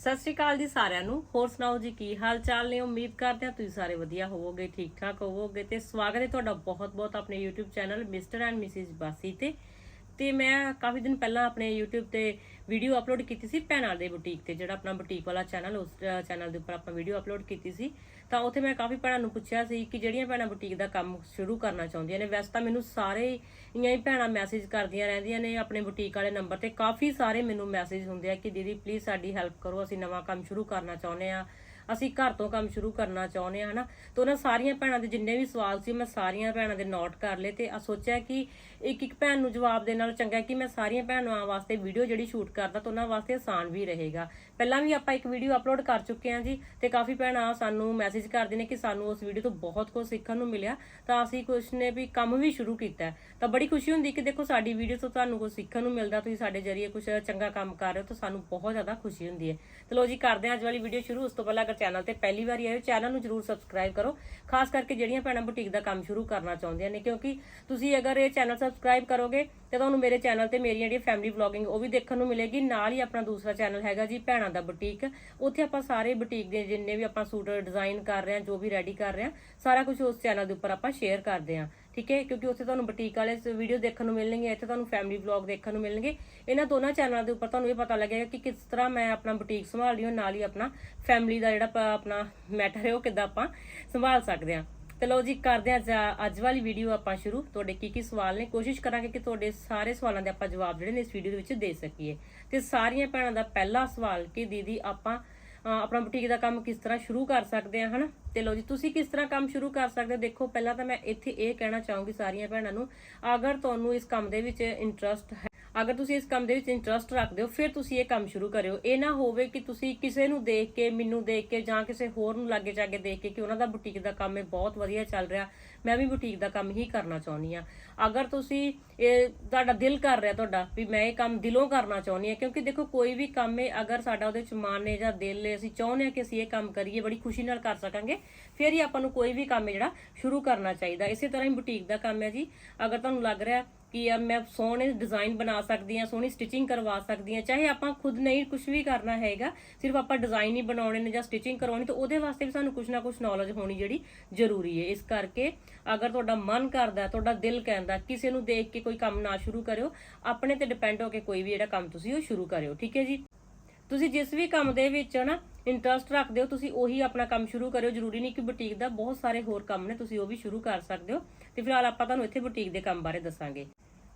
ਸਤਿ ਸ਼੍ਰੀ ਅਕਾਲ ਜੀ ਸਾਰਿਆਂ ਨੂੰ। ਹੋਰ ਸੁਣਾਓ ਜੀ, ਕੀ ਹਾਲ ਚਾਲ ਨੇ? ਉਮੀਦ ਕਰਦੇ ਹਾਂ ਤੁਸੀਂ ਸਾਰੇ ਵਧੀਆ ਹੋਵੋਗੇ ਠੀਕ ਠਾਕ ਹੋਵੋਗੇ ਤੇ ਸਵਾਗਤ ਹੈ ਤੁਹਾਡਾ ਬਹੁਤ-ਬਹੁਤ ਆਪਣੇ YouTube channel Mr and Mrs Bassi ਤੇ। ਤੇ ਮੈਂ ਕਾਫੀ ਦਿਨ ਪਹਿਲਾਂ ਆਪਣੇ YouTube ਤੇ ਵੀਡੀਓ ਅਪਲੋਡ ਕੀਤੀ ਸੀ ਭੈਣਾਂ ਦੇ ਬੁਟੀਕ ਤੇ, ਜਿਹੜਾ ਆਪਣਾ ਬੁਟੀਕ ਵਾਲਾ ਚੈਨਲ, ਉਸ ਚੈਨਲ ਦੇ ਉੱਪਰ ਆਪਾਂ ਵੀਡੀਓ ਅਪਲੋਡ ਕੀਤੀ ਸੀ। ਤਾਂ ਉੱਥੇ ਮੈਂ ਕਾਫੀ ਭੈਣਾਂ ਨੂੰ ਪੁੱਛਿਆ ਸੀ ਕਿ ਜਿਹੜੀਆਂ ਭੈਣਾਂ ਬੁਟੀਕ ਦਾ ਕੰਮ ਸ਼ੁਰੂ ਕਰਨਾ ਚਾਹੁੰਦੀਆਂ ਨੇ, ਵੈਸੇ ਤਾਂ ਮੈਨੂੰ ਸਾਰੇ ਇਆਂ ਹੀ ਭੈਣਾਂ ਮੈਸੇਜ ਕਰਦੀਆਂ ਰਹਿੰਦੀਆਂ ਨੇ, ਆਪਣੇ ਬੁਟੀਕ ਵਾਲੇ ਨੰਬਰ ਤੇ ਕਾਫੀ ਸਾਰੇ ਮੈਨੂੰ ਮੈਸੇਜ ਹੁੰਦੇ ਆ ਕਿ ਦੀਦੀ ਪਲੀਜ਼ ਸਾਡੀ ਹੈਲਪ ਕਰੋ, ਅਸੀਂ ਨਵਾਂ ਕੰਮ ਸ਼ੁਰੂ ਕਰਨਾ ਚਾਹੁੰਦੇ ਆ ਅਸੀਂ ਘਰ ਤੋਂ ਕੰਮ ਸ਼ੁਰੂ ਕਰਨਾ ਚਾਹੁੰਦੇ ਆ ਹਨਾ? ਤੇ ਉਹਨਾਂ ਸਾਰੀਆਂ ਭੈਣਾਂ ਦੇ ਜਿੰਨੇ ਵੀ ਸਵਾਲ ਸੀ, ਮੈਂ ਸਾਰੀਆਂ ਭੈਣਾਂ ਦੇ ਨੋਟ ਕਰ ਲਏ ਤੇ ਆ ਸੋਚਿਆ ਕਿ ਇੱਕ ਇੱਕ ਭੈਣ ਨੂੰ ਜਵਾਬ ਦੇਣ ਨਾਲ ਚੰਗਾ ਕਿ ਮੈਂ ਸਾਰੀਆਂ ਭੈਣਾਂ ਵਾਸਤੇ ਵੀਡੀਓ ਜਿਹੜੀ ਸ਼ੂਟ ਕਰਦਾ ਤਾਂ ਉਹਨਾਂ ਵਾਸਤੇ ਆਸਾਨ ਵੀ ਰਹੇਗਾ। ਪਹਿਲਾਂ ਵੀ ਆਪਾਂ ਇੱਕ ਵੀਡੀਓ ਅਪਲੋਡ ਕਰ ਚੁੱਕੇ ਹਾਂ ਜੀ ਤੇ ਕਾਫੀ ਭੈਣਾਂ ਸਾਨੂੰ ਮੈਸੇਜ ਕਰਦੇ ਨੇ ਕਿ ਸਾਨੂੰ ਉਸ ਵੀਡੀਓ ਤੋਂ ਬਹੁਤ ਕੁਝ ਸਿੱਖਣ ਨੂੰ ਮਿਲਿਆ ਤਾਂ ਅਸੀਂ ਕੁਛ ਨੇ ਵੀ ਕੰਮ ਵੀ ਸ਼ੁਰੂ ਕੀਤਾ ਤਾਂ ਬੜੀ ਖੁਸ਼ੀ ਹੁੰਦੀ ਕਿ ਦੇਖੋ ਸਾਡੀ ਵੀਡੀਓ ਤੋਂ ਤੁਹਾਨੂੰ ਕੁਝ ਸਿੱਖਣ ਨੂੰ ਮਿਲਦਾ, ਤੁਸੀਂ ਸਾਡੇ ਜਰੀਏ ਕੁਝ ਚੰਗਾ ਕੰਮ ਕਰ ਰਹੇ ਹੋ ਤਾਂ ਸਾਨੂੰ ਬਹੁਤ ਜ਼ਿਆਦਾ ਖੁਸ਼ੀ ਹੁੰਦੀ ਹੈ। ਚਲੋ ਜੀ, ਕਰਦੇ ਹਾਂ ਅੱਜ ਵਾਲੀ ਵੀਡੀਓ ਸ਼ੁਰੂ, ਉਸ ਤੋਂ ਪਹਿਲਾਂ ਅਗਰ ਚੈਨਲ ਤੇ ਪਹਿਲੀ ਵਾਰੀ ਆਏ ਹੋ ਚੈਨਲ ਨੂੰ ਜਰੂਰ ਸਬਸਕ੍ਰਾਈਬ ਕਰੋ। ਖਾਸ ਕਰਕੇ ਜਿਹੜੀਆਂ ਭੈਣਾਂ ਬੁਟੀਕ ਦਾ ਕੰਮ ਸ਼ੁਰੂ ਕਰਨਾ ਚਾਹੁੰਦੀਆਂ ਨੇ, ਕਿਉਂਕਿ ਤੁਸੀਂ ਅਗਰ ਇਹ ਚੈਨਲ ਸਬਸਕ੍ਰਾਈਬ ਕਰੋਗੇ, ਤੇ ਤੁਹਾਨੂੰ ਮੇਰੇ ਚੈਨਲ ਤੇ ਮੇਰੀਆਂ ਜਿਹੜੀਆਂ ਫੈਮਿਲੀ ਵਲੌਗਿੰਗ ਉਹ ਵੀ ਦੇਖਣ ਨੂੰ ਮਿਲੇਗੀ। ਨਾਲ ਹੀ ਆਪਣਾ ਦੂਸਰਾ ਚੈਨਲ ਹੈਗਾ ਜੀ, ਭੈਣਾਂ ਦਾ ਬੁਟੀਕ ਉੱਥੇ ਆਪਾਂ ਸਾਰੇ ਬੁਟੀਕ ਦੇ ਜਿੰਨੇ ਵੀ ਆਪਾਂ ਸੂਟ ਡਿਜ਼ਾਈਨ ਕਰ ਰਹੇ ਹਾਂ, ਜੋ ਵੀ ਰੈਡੀ ਕਰ ਰਹੇ ਹਾਂ, ਸਾਰਾ ਕੁਝ ਉਸ ਚੈਨਲ ਦੇ ਉੱਪਰ ਆਪਾਂ ਸ਼ੇਅਰ ਕਰਦੇ ਹਾਂ। ਠੀਕ ਹੈ, ਕਿਉਂਕਿ ਉੱਥੇ ਤੁਹਾਨੂੰ ਬੁਟੀਕ ਵਾਲੇ ਵੀਡੀਓ ਦੇਖਣ ਨੂੰ ਮਿਲਣਗੇ, ਇੱਥੇ ਤੁਹਾਨੂੰ ਫੈਮਿਲੀ ਵਲੌਗ ਦੇਖਣ ਨੂੰ ਮਿਲਣਗੇ। ਇਹਨਾਂ ਦੋਨਾਂ ਚੈਨਲਾਂ ਦੇ ਉੱਪਰ ਤੁਹਾਨੂੰ ਇਹ ਪਤਾ ਲੱਗੇਗਾ ਕਿ ਕਿਸ ਤਰ੍ਹਾਂ ਮੈਂ ਆਪਣਾ ਬੁਟੀਕ ਸੰਭਾਲ ਰਹੀ ਹਾਂ, ਨਾਲ ਹੀ ਆਪਣਾ ਫੈਮਿਲੀ ਦਾ ਜਿਹੜਾ ਪ- ਆਪਣਾ ਮੈਟਰ ਹੈ, ਉਹ ਕਿੱਦਾਂ ਆਪਾਂ ਸੰਭਾਲ ਸਕਦੇ ਹਾਂ। ਤੇ ਲਓ ਜੀ, ਕਰਦੇ ਹਾਂ ਅੱਜ- ਅੱਜ ਵਾਲੀ ਵੀਡੀਓ ਆਪਾਂ ਸ਼ੁਰੂ। ਤੁਹਾਡੇ ਕੀ ਕੀ ਸਵਾਲ ਨੇ? ਕੋਸ਼ਿਸ਼ ਕਰਾਂਗੇ ਕਿ ਤੁਹਾਡੇ ਸਾਰੇ ਸਵਾਲਾਂ ਦੇ ਆਪਾਂ ਜਵਾਬ ਜਿਹੜੇ ਨੇ ਇਸ ਵੀਡੀਓ ਦੇ ਵਿੱਚ ਦੇ ਸਕੀਏ। ਤੇ ਸਾਰੀਆਂ ਭੈਣਾਂ ਦਾ ਪਹਿਲਾ ਸਵਾਲ ਕਿ ਦੀਦੀ ਆਪਾਂ ਆਪਣਾ ਬੁਟੀਕ ਦਾ ਕੰਮ ਕਿਸ ਤਰ੍ਹਾਂ ਸ਼ੁਰੂ ਕਰ ਸਕਦੇ ਆ ਹਨਾ? ਤੇ ਲੋ ਜੀ, ਤੁਸੀਂ ਕਿਸ ਤਰ੍ਹਾਂ ਕੰਮ ਸ਼ੁਰੂ ਕਰ ਸਕਦੇ ਹੋ? ਦੇਖੋ, ਪਹਿਲਾਂ ਤਾਂ ਮੈਂ ਇੱਥੇ ਇਹ ਕਹਿਣਾ ਚਾਹੂੰਗੀ ਸਾਰੀਆਂ ਭੈਣਾਂ ਨੂੰ, ਅਗਰ ਤੁਹਾਨੂੰ ਇਸ ਕੰਮ ਦੇ ਵਿੱਚ ਇੰਟਰਸਟ ਹੈ, ਅਗਰ ਤੁਸੀਂ ਇਸ ਕੰਮ ਦੇ ਵਿੱਚ ਇੰਟਰਸਟ ਰੱਖਦੇ ਹੋ, ਫਿਰ ਤੁਸੀਂ ਇਹ ਕੰਮ ਸ਼ੁਰੂ ਕਰਿਓ। ਇਹ ਨਾ ਹੋਵੇ ਕਿ ਤੁਸੀਂ ਕਿਸੇ ਨੂੰ ਦੇਖ ਕੇ, ਮੈਨੂੰ ਦੇਖ ਕੇ ਜਾਂ ਕਿਸੇ ਹੋਰ ਨੂੰ ਲਾਗੇ ਜਾ ਕੇ ਦੇਖ ਕੇ ਕਿ ਉਹਨਾਂ ਦਾ ਬੁਟੀਕ ਦਾ ਕੰਮ ਹੈ ਬਹੁਤ ਵਧੀਆ ਚੱਲ ਰਿਹਾ ਮੈਂ ਵੀ ਬੁਟੀਕ ਦਾ ਕੰਮ ਹੀ ਕਰਨਾ ਚਾਹੁੰਦੀ ਆ ਅਗਰ ਤੁਸੀਂ ਇਹ ਤੁਹਾਡਾ ਦਿਲ ਕਰ ਰਿਹਾ ਤੁਹਾਡਾ ਵੀ ਮੈਂ ਇਹ ਕੰਮ ਦਿਲੋਂ ਕਰਨਾ ਚਾਹੁੰਦੀ ਆ ਕਿਉਂਕਿ ਦੇਖੋ ਕੋਈ ਵੀ ਕੰਮ ਹੈ ਅਗਰ ਸਾਡਾ ਉਹਦੇ ਚ ਮਨ ਹੈ ਜਾਂ ਦਿਲ ਹੈ, ਅਸੀਂ ਚਾਹੁੰਦੇ ਆ ਕਿ ਅਸੀਂ ਇਹ ਕੰਮ ਕਰੀਏ, ਬੜੀ ਖੁਸ਼ੀ ਨਾਲ ਕਰ ਸਕਾਂਗੇ, ਫਿਰ ਹੀ ਆਪਾਂ ਨੂੰ ਕੋਈ ਵੀ ਕੰਮ ਹੈ ਜਿਹੜਾ ਸ਼ੁਰੂ ਕਰਨਾ ਚਾਹੀਦਾ। ਇਸੇ ਤਰ੍ਹਾਂ ਹੀ ਬੁਟੀਕ ਦਾ ਕੰਮ ਹੈ ਜੀ। ਅਗਰ ਤੁਹਾਨੂੰ ਲੱਗ ਰਿਹਾ ਕਿ ਯਾਰ ਮੈਂ ਸੋਹਣੇ ਡਿਜ਼ਾਈਨ ਬਣਾ ਸਕਦੀ ਹਾਂ, ਸੋਹਣੀ ਸਟਿਚਿੰਗ ਕਰਵਾ ਸਕਦੀ ਹਾਂ, ਚਾਹੇ ਆਪਾਂ ਖੁਦ ਨਹੀਂ ਕੁਝ ਵੀ ਕਰਨਾ ਹੈਗਾ, ਸਿਰਫ ਆਪਾਂ ਡਿਜ਼ਾਈਨ ਹੀ ਬਣਾਉਣੇ ਨੇ ਜਾਂ ਸਟਿਚਿੰਗ ਕਰਵਾਉਣੀ, ਤਾਂ ਉਹਦੇ ਵਾਸਤੇ ਵੀ ਸਾਨੂੰ ਕੁਝ ਨਾ ਕੁਝ ਨੌਲੇਜ ਹੋਣੀ ਜਿਹੜੀ ਜ਼ਰੂਰੀ ਹੈ। ਇਸ ਕਰਕੇ ਅਗਰ ਤੁਹਾਡਾ ਮਨ ਕਰਦਾ, ਤੁਹਾਡਾ ਦਿਲ ਕਹਿੰਦਾ ਕਿਸੇ ਨੂੰ ਦੇਖ ਕੇ ਕੋਈ ਕੰਮ ਨਾ ਸ਼ੁਰੂ ਕਰਿਓ, ਆਪਣੇ ਤੇ ਡਿਪੈਂਡ ਹੋ ਕੇ ਕੋਈ ਵੀ ਜਿਹੜਾ ਕੰਮ ਤੁਸੀਂ ਉਹ ਸ਼ੁਰੂ ਕਰਿਓ, ਠੀਕ ਹੈ ਜੀ? ਤੁਸੀਂ ਜਿਸ ਵੀ ਕੰਮ ਦੇ ਵਿੱਚ ਨਾ ਇੰਟਰਸਟ ਰੱਖਦੇ ਹੋ, ਤੁਸੀਂ ਉਹੀ ਆਪਣਾ ਕੰਮ ਸ਼ੁਰੂ ਕਰਿਓ, ਜ਼ਰੂਰੀ ਨਹੀਂ ਕਿ ਬੁਟੀਕ ਦਾ ਬਹੁਤ ਸਾਰੇ ਹੋਰ ਕੰਮ ਨੇ, ਤੁਸੀਂ ਉਹ ਵੀ ਸ਼ੁਰੂ ਕਰ ਸਕਦੇ ਹੋ। ਤੇ ਫਿਲਹਾਲ ਆਪਾਂ ਤੁਹਾਨੂੰ ਇੱਥੇ ਬੁਟੀਕ ਦੇ ਕੰਮ ਬਾਰੇ ਦੱਸਾਂਗੇ।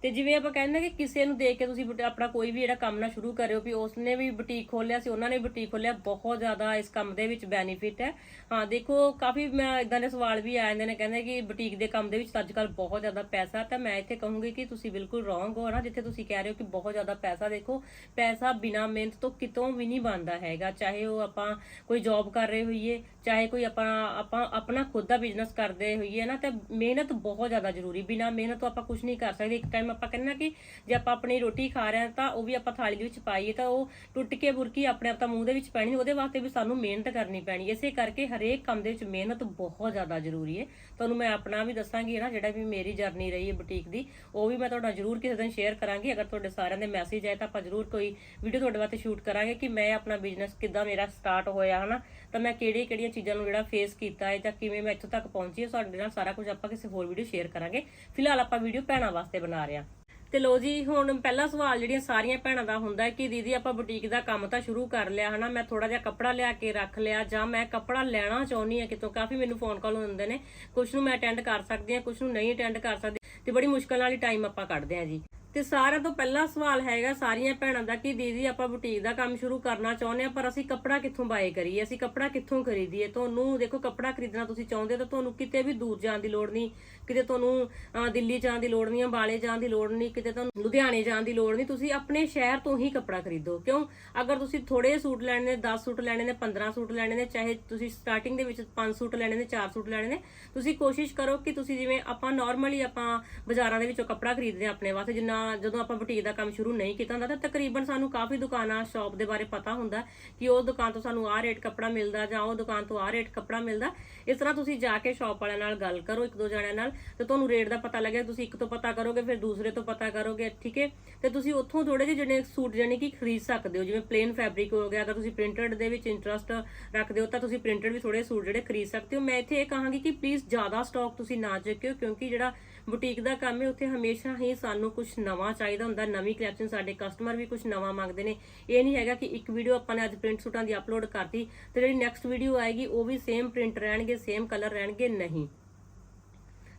ਤੇ ਜਿਵੇਂ ਆਪਾਂ ਕਹਿੰਦੇ ਕਿ ਕਿਸੇ ਨੂੰ ਦੇਖ ਕੇ ਤੁਸੀਂ ਬੁਟ- ਆਪਣਾ ਕੋਈ ਵੀ ਜਿਹੜਾ ਕੰਮ ਨਾ ਸ਼ੁਰੂ ਕਰਿਓ ਵੀ ਉਸਨੇ ਵੀ ਬੁਟੀਕ ਖੋਲਿਆ ਸੀ, ਉਹਨਾਂ ਨੇ ਬੁਟੀਕ ਖੋਲਿਆ ਬਹੁਤ ਜ਼ਿਆਦਾ ਇਸ ਕੰਮ ਦੇ ਵਿੱਚ ਬੈਨੀਫਿਟ ਹੈ। ਹਾਂ, ਦੇਖੋ, ਕਾਫੀ ਮੈਂ ਇਦਾਂ ਦੇ ਸਵਾਲ ਵੀ ਆ ਜਾਂਦੇ ਨੇ, ਕਹਿੰਦੇ ਕਿ ਬੁਟੀਕ ਦੇ ਕੰਮ ਦੇ ਵਿੱਚ ਅੱਜ ਕੱਲ ਬਹੁਤ ਜ਼ਿਆਦਾ ਪੈਸਾ ਤਾਂ ਮੈਂ ਇੱਥੇ ਕਹੂੰਗੀ ਕਿ ਤੁਸੀਂ ਬਿਲਕੁਲ ਰੋਂਗ ਹੋ ਨਾ, ਜਿੱਥੇ ਤੁਸੀਂ ਕਹਿ ਰਹੇ ਹੋ ਕਿ ਬਹੁਤ ਜ਼ਿਆਦਾ ਪੈਸਾ, ਦੇਖੋ, ਪੈਸਾ ਬਿਨਾ ਮਿਹਨਤ ਤੋਂ ਕਿਤੋਂ ਵੀ ਨਹੀਂ ਬਣਦਾ ਹੈਗਾ, ਚਾਹੇ ਉਹ ਆਪਾਂ ਕੋਈ ਜੌਬ ਕਰ ਰਹੇ ਹੋਈਏ, ਚਾਹੇ ਕੋਈ ਆਪਾਂ ਆਪਾਂ ਆਪਣਾ ਖੁਦ ਦਾ ਬਿਜ਼ਨਸ ਕਰਦੇ ਹੋਈਏ ਨਾ, ਤਾਂ ਮਿਹਨਤ ਬਹੁਤ ਜ਼ਿਆਦਾ ਜ਼ਰੂਰੀ, ਬਿਨਾ ਮਿਹਨਤ ਤੋਂ ਆਪਾਂ ਕੁਝ ਨਹੀਂ ਕਰ ਸਕਦੇ, ਇੱਕ ਟਾਈਮ ਆਪਾਂ ਕਹਿੰਦੇ ਕਿ ਜੇ ਆਪਾਂ ਆਪਣੀ ਰੋਟੀ ਖਾ ਰਹੇ ਹਾਂ ਤਾਂ ਉਹ ਵੀ ਆਪਾਂ ਥਾਲੀ ਦੇ ਵਿੱਚ ਪਾਈਏ ਤਾਂ ਉਹ ਟੁੱਟ ਕੇ ਬੁਰਕੀ ਆਪਣੇ ਆਪ ਤਾਂ ਮੂੰਹ ਦੇ ਵਿੱਚ ਪੈਣੀ ਉਹਦੇ ਵਾਸਤੇ ਵੀ ਸਾਨੂੰ ਮਿਹਨਤ ਕਰਨੀ ਪੈਣੀ। ਇਸੇ ਕਰਕੇ ਹਰੇਕ ਕੰਮ ਦੇ ਵਿੱਚ ਮਿਹਨਤ ਬਹੁਤ ਜ਼ਿਆਦਾ ਜ਼ਰੂਰੀ ਹੈ। ਤੁਹਾਨੂੰ ਮੈਂ ਆਪਣਾ ਵੀ ਦੱਸਾਂਗੀ ਨਾ, ਜਿਹੜਾ ਵੀ ਮੇਰੀ ਜਰਨੀ ਰਹੀ ਹੈ ਬੁਟੀਕ ਦੀ, ਉਹ ਵੀ ਮੈਂ ਤੁਹਾਡਾ ਜ਼ਰੂਰ ਕਿਸੇ ਦਿਨ ਸ਼ੇਅਰ ਕਰਾਂਗੀ। ਅਗਰ ਤੁਹਾਡੇ ਸਾਰਿਆਂ ਦੇ ਮੈਸੇਜ ਆਏ ਤਾਂ ਆਪਾਂ ਜ਼ਰੂਰ ਕੋਈ ਵੀਡੀਓ ਤੁਹਾਡੇ ਵਾਸਤੇ ਸ਼ੂਟ ਕਰਾਂਗੇ ਕਿ ਮੈਂ ਆਪਣਾ ਬਿਜ਼ਨਸ ਕਿੱਦਾਂ ਮੇਰਾ ਸਟਾਰਟ ਹੋਇਆ, ਹਨਾ? ਤਾਂ ਮੈਂ ਕਿਹੜੀ ਕਿਹੜੀਆਂ ਚੀਜ਼ਾਂ ਨੂੰ ਜਿਹੜਾ ਫੇਸ ਕੀਤਾ ਹੈ ਜਾਂ ਕਿਵੇਂ ਮੈਂ ਇੱਥੋਂ ਤੱਕ ਪਹੁੰਚੀ ਹਾਂ ਤੁਹਾਡੇ ਨਾਲ ਸਾਰਾ ਕੁਝ ਆਪਾਂ ਕਿਸੇ ਹੋਰ ਵੀਡੀਓ ਸ਼ੇਅਰ ਕਰਾਂਗੇ। ਫਿਲਹਾਲ ਆਪਾਂ ਵੀਡੀਓ ਭੈਣਾਂ ਵਾਸਤੇ ਬਣਾ ਰਹੇ ਹਾਂ। ਤੇ ਲੋ ਜੀ, ਹੁਣ ਪਹਿਲਾ ਸਵਾਲ ਜਿਹੜੀਆਂ ਸਾਰੀਆਂ ਭੈਣਾਂ ਦਾ ਹੁੰਦਾ ਕਿ ਦੀਦੀ ਆਪਾਂ ਬੁਟੀਕ ਦਾ ਕੰਮ ਤਾਂ ਸ਼ੁਰੂ ਕਰ ਲਿਆ, ਹਨਾ? ਮੈਂ ਥੋੜਾ ਜਿਹਾ ਕੱਪੜਾ ਲਿਆ ਕੇ ਰੱਖ ਲਿਆ ਜਾਂ ਮੈਂ ਕੱਪੜਾ ਲੈਣਾ ਚਾਹੁੰਦੀ ਆ ਕਿਤੋਂ, ਕਾਫੀ ਮੈਨੂੰ ਫੋਨ ਕਾਲ ਹੁੰਦੇ ਨੇ। ਕੁਝ ਨੂੰ ਮੈਂ ਅਟੈਂਡ ਕਰ ਸਕਦੀ ਆ ਕੁਝ ਨੂੰ ਨਹੀਂ ਅਟੈਂਡ ਕਰ ਸਕਦੀ। ਤੇ ਬੜੀ ਮੁਸ਼ਕਲ ਨਾਲ ਹੀ ਟਾਈਮ ਆਪਾਂ ਕੱਢਦੇ ਆ ਜੀ। ਤੇ ਸਾਰਿਆਂ ਤੋਂ ਪਹਿਲਾ ਸਵਾਲ ਹੈਗਾ ਸਾਰੀਆਂ ਭੈਣਾਂ ਦਾ ਕਿ ਦੀਦੀ ਆਪਾਂ ਬੁਟੀਕ ਦਾ ਕੰਮ ਸ਼ੁਰੂ ਕਰਨਾ ਚਾਹੁੰਦੇ ਆ, ਪਰ ਅਸੀਂ ਕੱਪੜਾ ਕਿੱਥੋਂ ਬਾਏ ਕਰੀਏ? ਅਸੀਂ ਕੱਪੜਾ ਕਿੱਥੋਂ ਖਰੀਦੀਏ? ਤੁਹਾਨੂੰ ਦੇਖੋ ਕੱਪੜਾ ਖਰੀਦਣਾ ਤੁਸੀਂ ਚਾਹੁੰਦੇ ਹੋ ਤਾਂ ਤੁਹਾਨੂੰ ਕਿਤੇ ਵੀ ਦੂਰ ਜਾਣ ਦੀ ਲੋੜ ਨਹੀਂ, ਕਿਤੇ ਤੁਹਾਨੂੰ ਦਿੱਲੀ ਜਾਣ ਦੀ ਲੋੜ ਨਹੀਂ, ਅੰਬਾਲੇ ਜਾਣ ਦੀ ਲੋੜ ਨਹੀਂ, ਕਿਤੇ ਤੁਹਾਨੂੰ ਲੁਧਿਆਣੇ ਜਾਣ ਦੀ ਲੋੜ ਨਹੀਂ, ਤੁਸੀਂ ਆਪਣੇ ਸ਼ਹਿਰ ਤੋਂ ਹੀ ਕੱਪੜਾ ਖਰੀਦੋ। ਕਿਉਂ? ਅਗਰ ਤੁਸੀਂ ਥੋੜੇ ਸੂਟ ਲੈਣੇ ਨੇ 10 ਸੂਟ ਲੈਣੇ ਨੇ 15 ਸੂਟ ਲੈਣੇ ਨੇ, ਚਾਹੇ ਤੁਸੀਂ ਸਟਾਰਟਿੰਗ ਦੇ ਵਿੱਚ 5 ਸੂਟ ਲੈਣੇ ਨੇ 4 ਸੂਟ ਲੈਣੇ ਨੇ, ਤੁਸੀਂ ਕੋਸ਼ਿਸ਼ ਕਰੋ ਕਿ ਤੁਸੀਂ ਜਿਵੇਂ ਆਪਾਂ ਨਾਰਮਲੀ ਆਪਾਂ ਬਾਜ਼ਾਰਾਂ ਦੇ ਵਿੱਚੋਂ ਕੱਪੜਾ ਖਰੀਦਦੇ ਆ ਆਪਣੇ ਵਾਸਤੇ, ਜਿੰਨਾ ਜਦੋਂ ਆਪਾਂ ਬੁਟੀਕ ਦਾ ਕੰਮ ਸ਼ੁਰੂ ਨਹੀਂ ਕੀਤਾ ਹੁੰਦਾ, ਤਾਂ ਤਕਰੀਬਨ ਸਾਨੂੰ ਕਾਫੀ ਦੁਕਾਨਾਂ, ਸ਼ਾਪ ਦੇ ਬਾਰੇ ਪਤਾ ਹੁੰਦਾ ਕਿ ਉਹ ਦੁਕਾਨ ਤੋਂ ਸਾਨੂੰ ਆਹ ਰੇਟ ਕੱਪੜਾ ਮਿਲਦਾ ਜਾਂ ਉਹ ਦੁਕਾਨ ਤੋਂ ਆਹ ਰੇਟ ਕੱਪੜਾ ਮਿਲਦਾ। ਇਸ ਤਰ੍ਹਾਂ ਤੁਸੀਂ ਜਾ ਕੇ ਸ਼ਾਪ ਵਾਲਿਆਂ ਨਾਲ ਗੱਲ ਕਰੋ, ਇੱਕ ਦੋ ਜਣਿਆਂ ਨਾਲ, ਤੇ ਤੁਹਾਨੂੰ ਰੇਟ ਦਾ ਪਤਾ ਲੱਗਿਆ, ਤੁਸੀਂ ਇੱਕ ਤੋਂ ਪਤਾ ਕਰੋਗੇ, ਫਿਰ ਦੂਸਰੇ ਤੋਂ ਪਤਾ ਕਰੋਗੇ, ਠੀਕ ਹੈ? ਤੇ ਤੁਸੀਂ ਉੱਥੋਂ ਥੋੜੇ ਜਿਹੇ ਜਿਹੜੇ ਸੂਟ ਜਾਨੀ ਕਿ ਖਰੀਦ ਸਕਦੇ ਹੋ, ਜਿਵੇਂ ਪਲੇਨ ਫੈਬਰਿਕ ਹੋ ਗਿਆ ਅਗਰ ਤੁਸੀਂ ਪ੍ਰਿੰਟਡ ਦੇ ਵਿੱਚ ਇੰਟਰਸਟ ਰੱਖਦੇ ਹੋ, ਤਾਂ ਤੁਸੀਂ ਪ੍ਰਿੰਟਡ ਵੀ ਥੋੜੇ ਸੂਟ ਜਿਹੜੇ ਖਰੀਦ ਸਕਦੇ ਹੋ। ਮੈਂ ਇੱਥੇ ਇਹ ਕਹਾਂਗੀ ਕਿ ਪਲੀਜ਼ ਜ਼ਿਆਦਾ ਸਟਾਕ ਤੁਸੀਂ ਨਾ ਚੱਕਿਓ, ਕਿਉਂਕਿ ਜਿਹੜਾ ਬੁਟੀਕ ਦਾ ਕੰਮ ਹੈ, ਉੱਥੇ ਹਮੇਸ਼ਾ ਹੀ ਸਾਨੂੰ ਕੁਝ ਨਵਾਂ ਚਾਹੀਦਾ ਹੁੰਦਾ, ਨਵੀਂ ਕਲੈਕਸ਼ਨ ਸਾਡੇ ਕਸਟਮਰ ਵੀ ਕੁਝ ਨਵਾਂ ਮੰਗਦੇ ਨੇ। ਇਹ ਨਹੀਂ ਹੈਗਾ ਕਿ ਇੱਕ ਵੀਡੀਓ ਆਪਾਂ ਨੇ ਅੱਜ ਪ੍ਰਿੰਟ ਸੂਟਾਂ ਦੀ ਅਪਲੋਡ ਕਰਤੀ ਤੇ ਜਿਹੜੀ ਨੈਕਸਟ ਵੀਡੀਓ ਆਏਗੀ, ਉਹ ਵੀ ਸੇਮ ਪ੍ਰਿੰਟ ਰਹਿਣਗੇ ਸੇਮ ਕਲਰ ਰਹਿਣਗੇ, ਨਹੀਂ।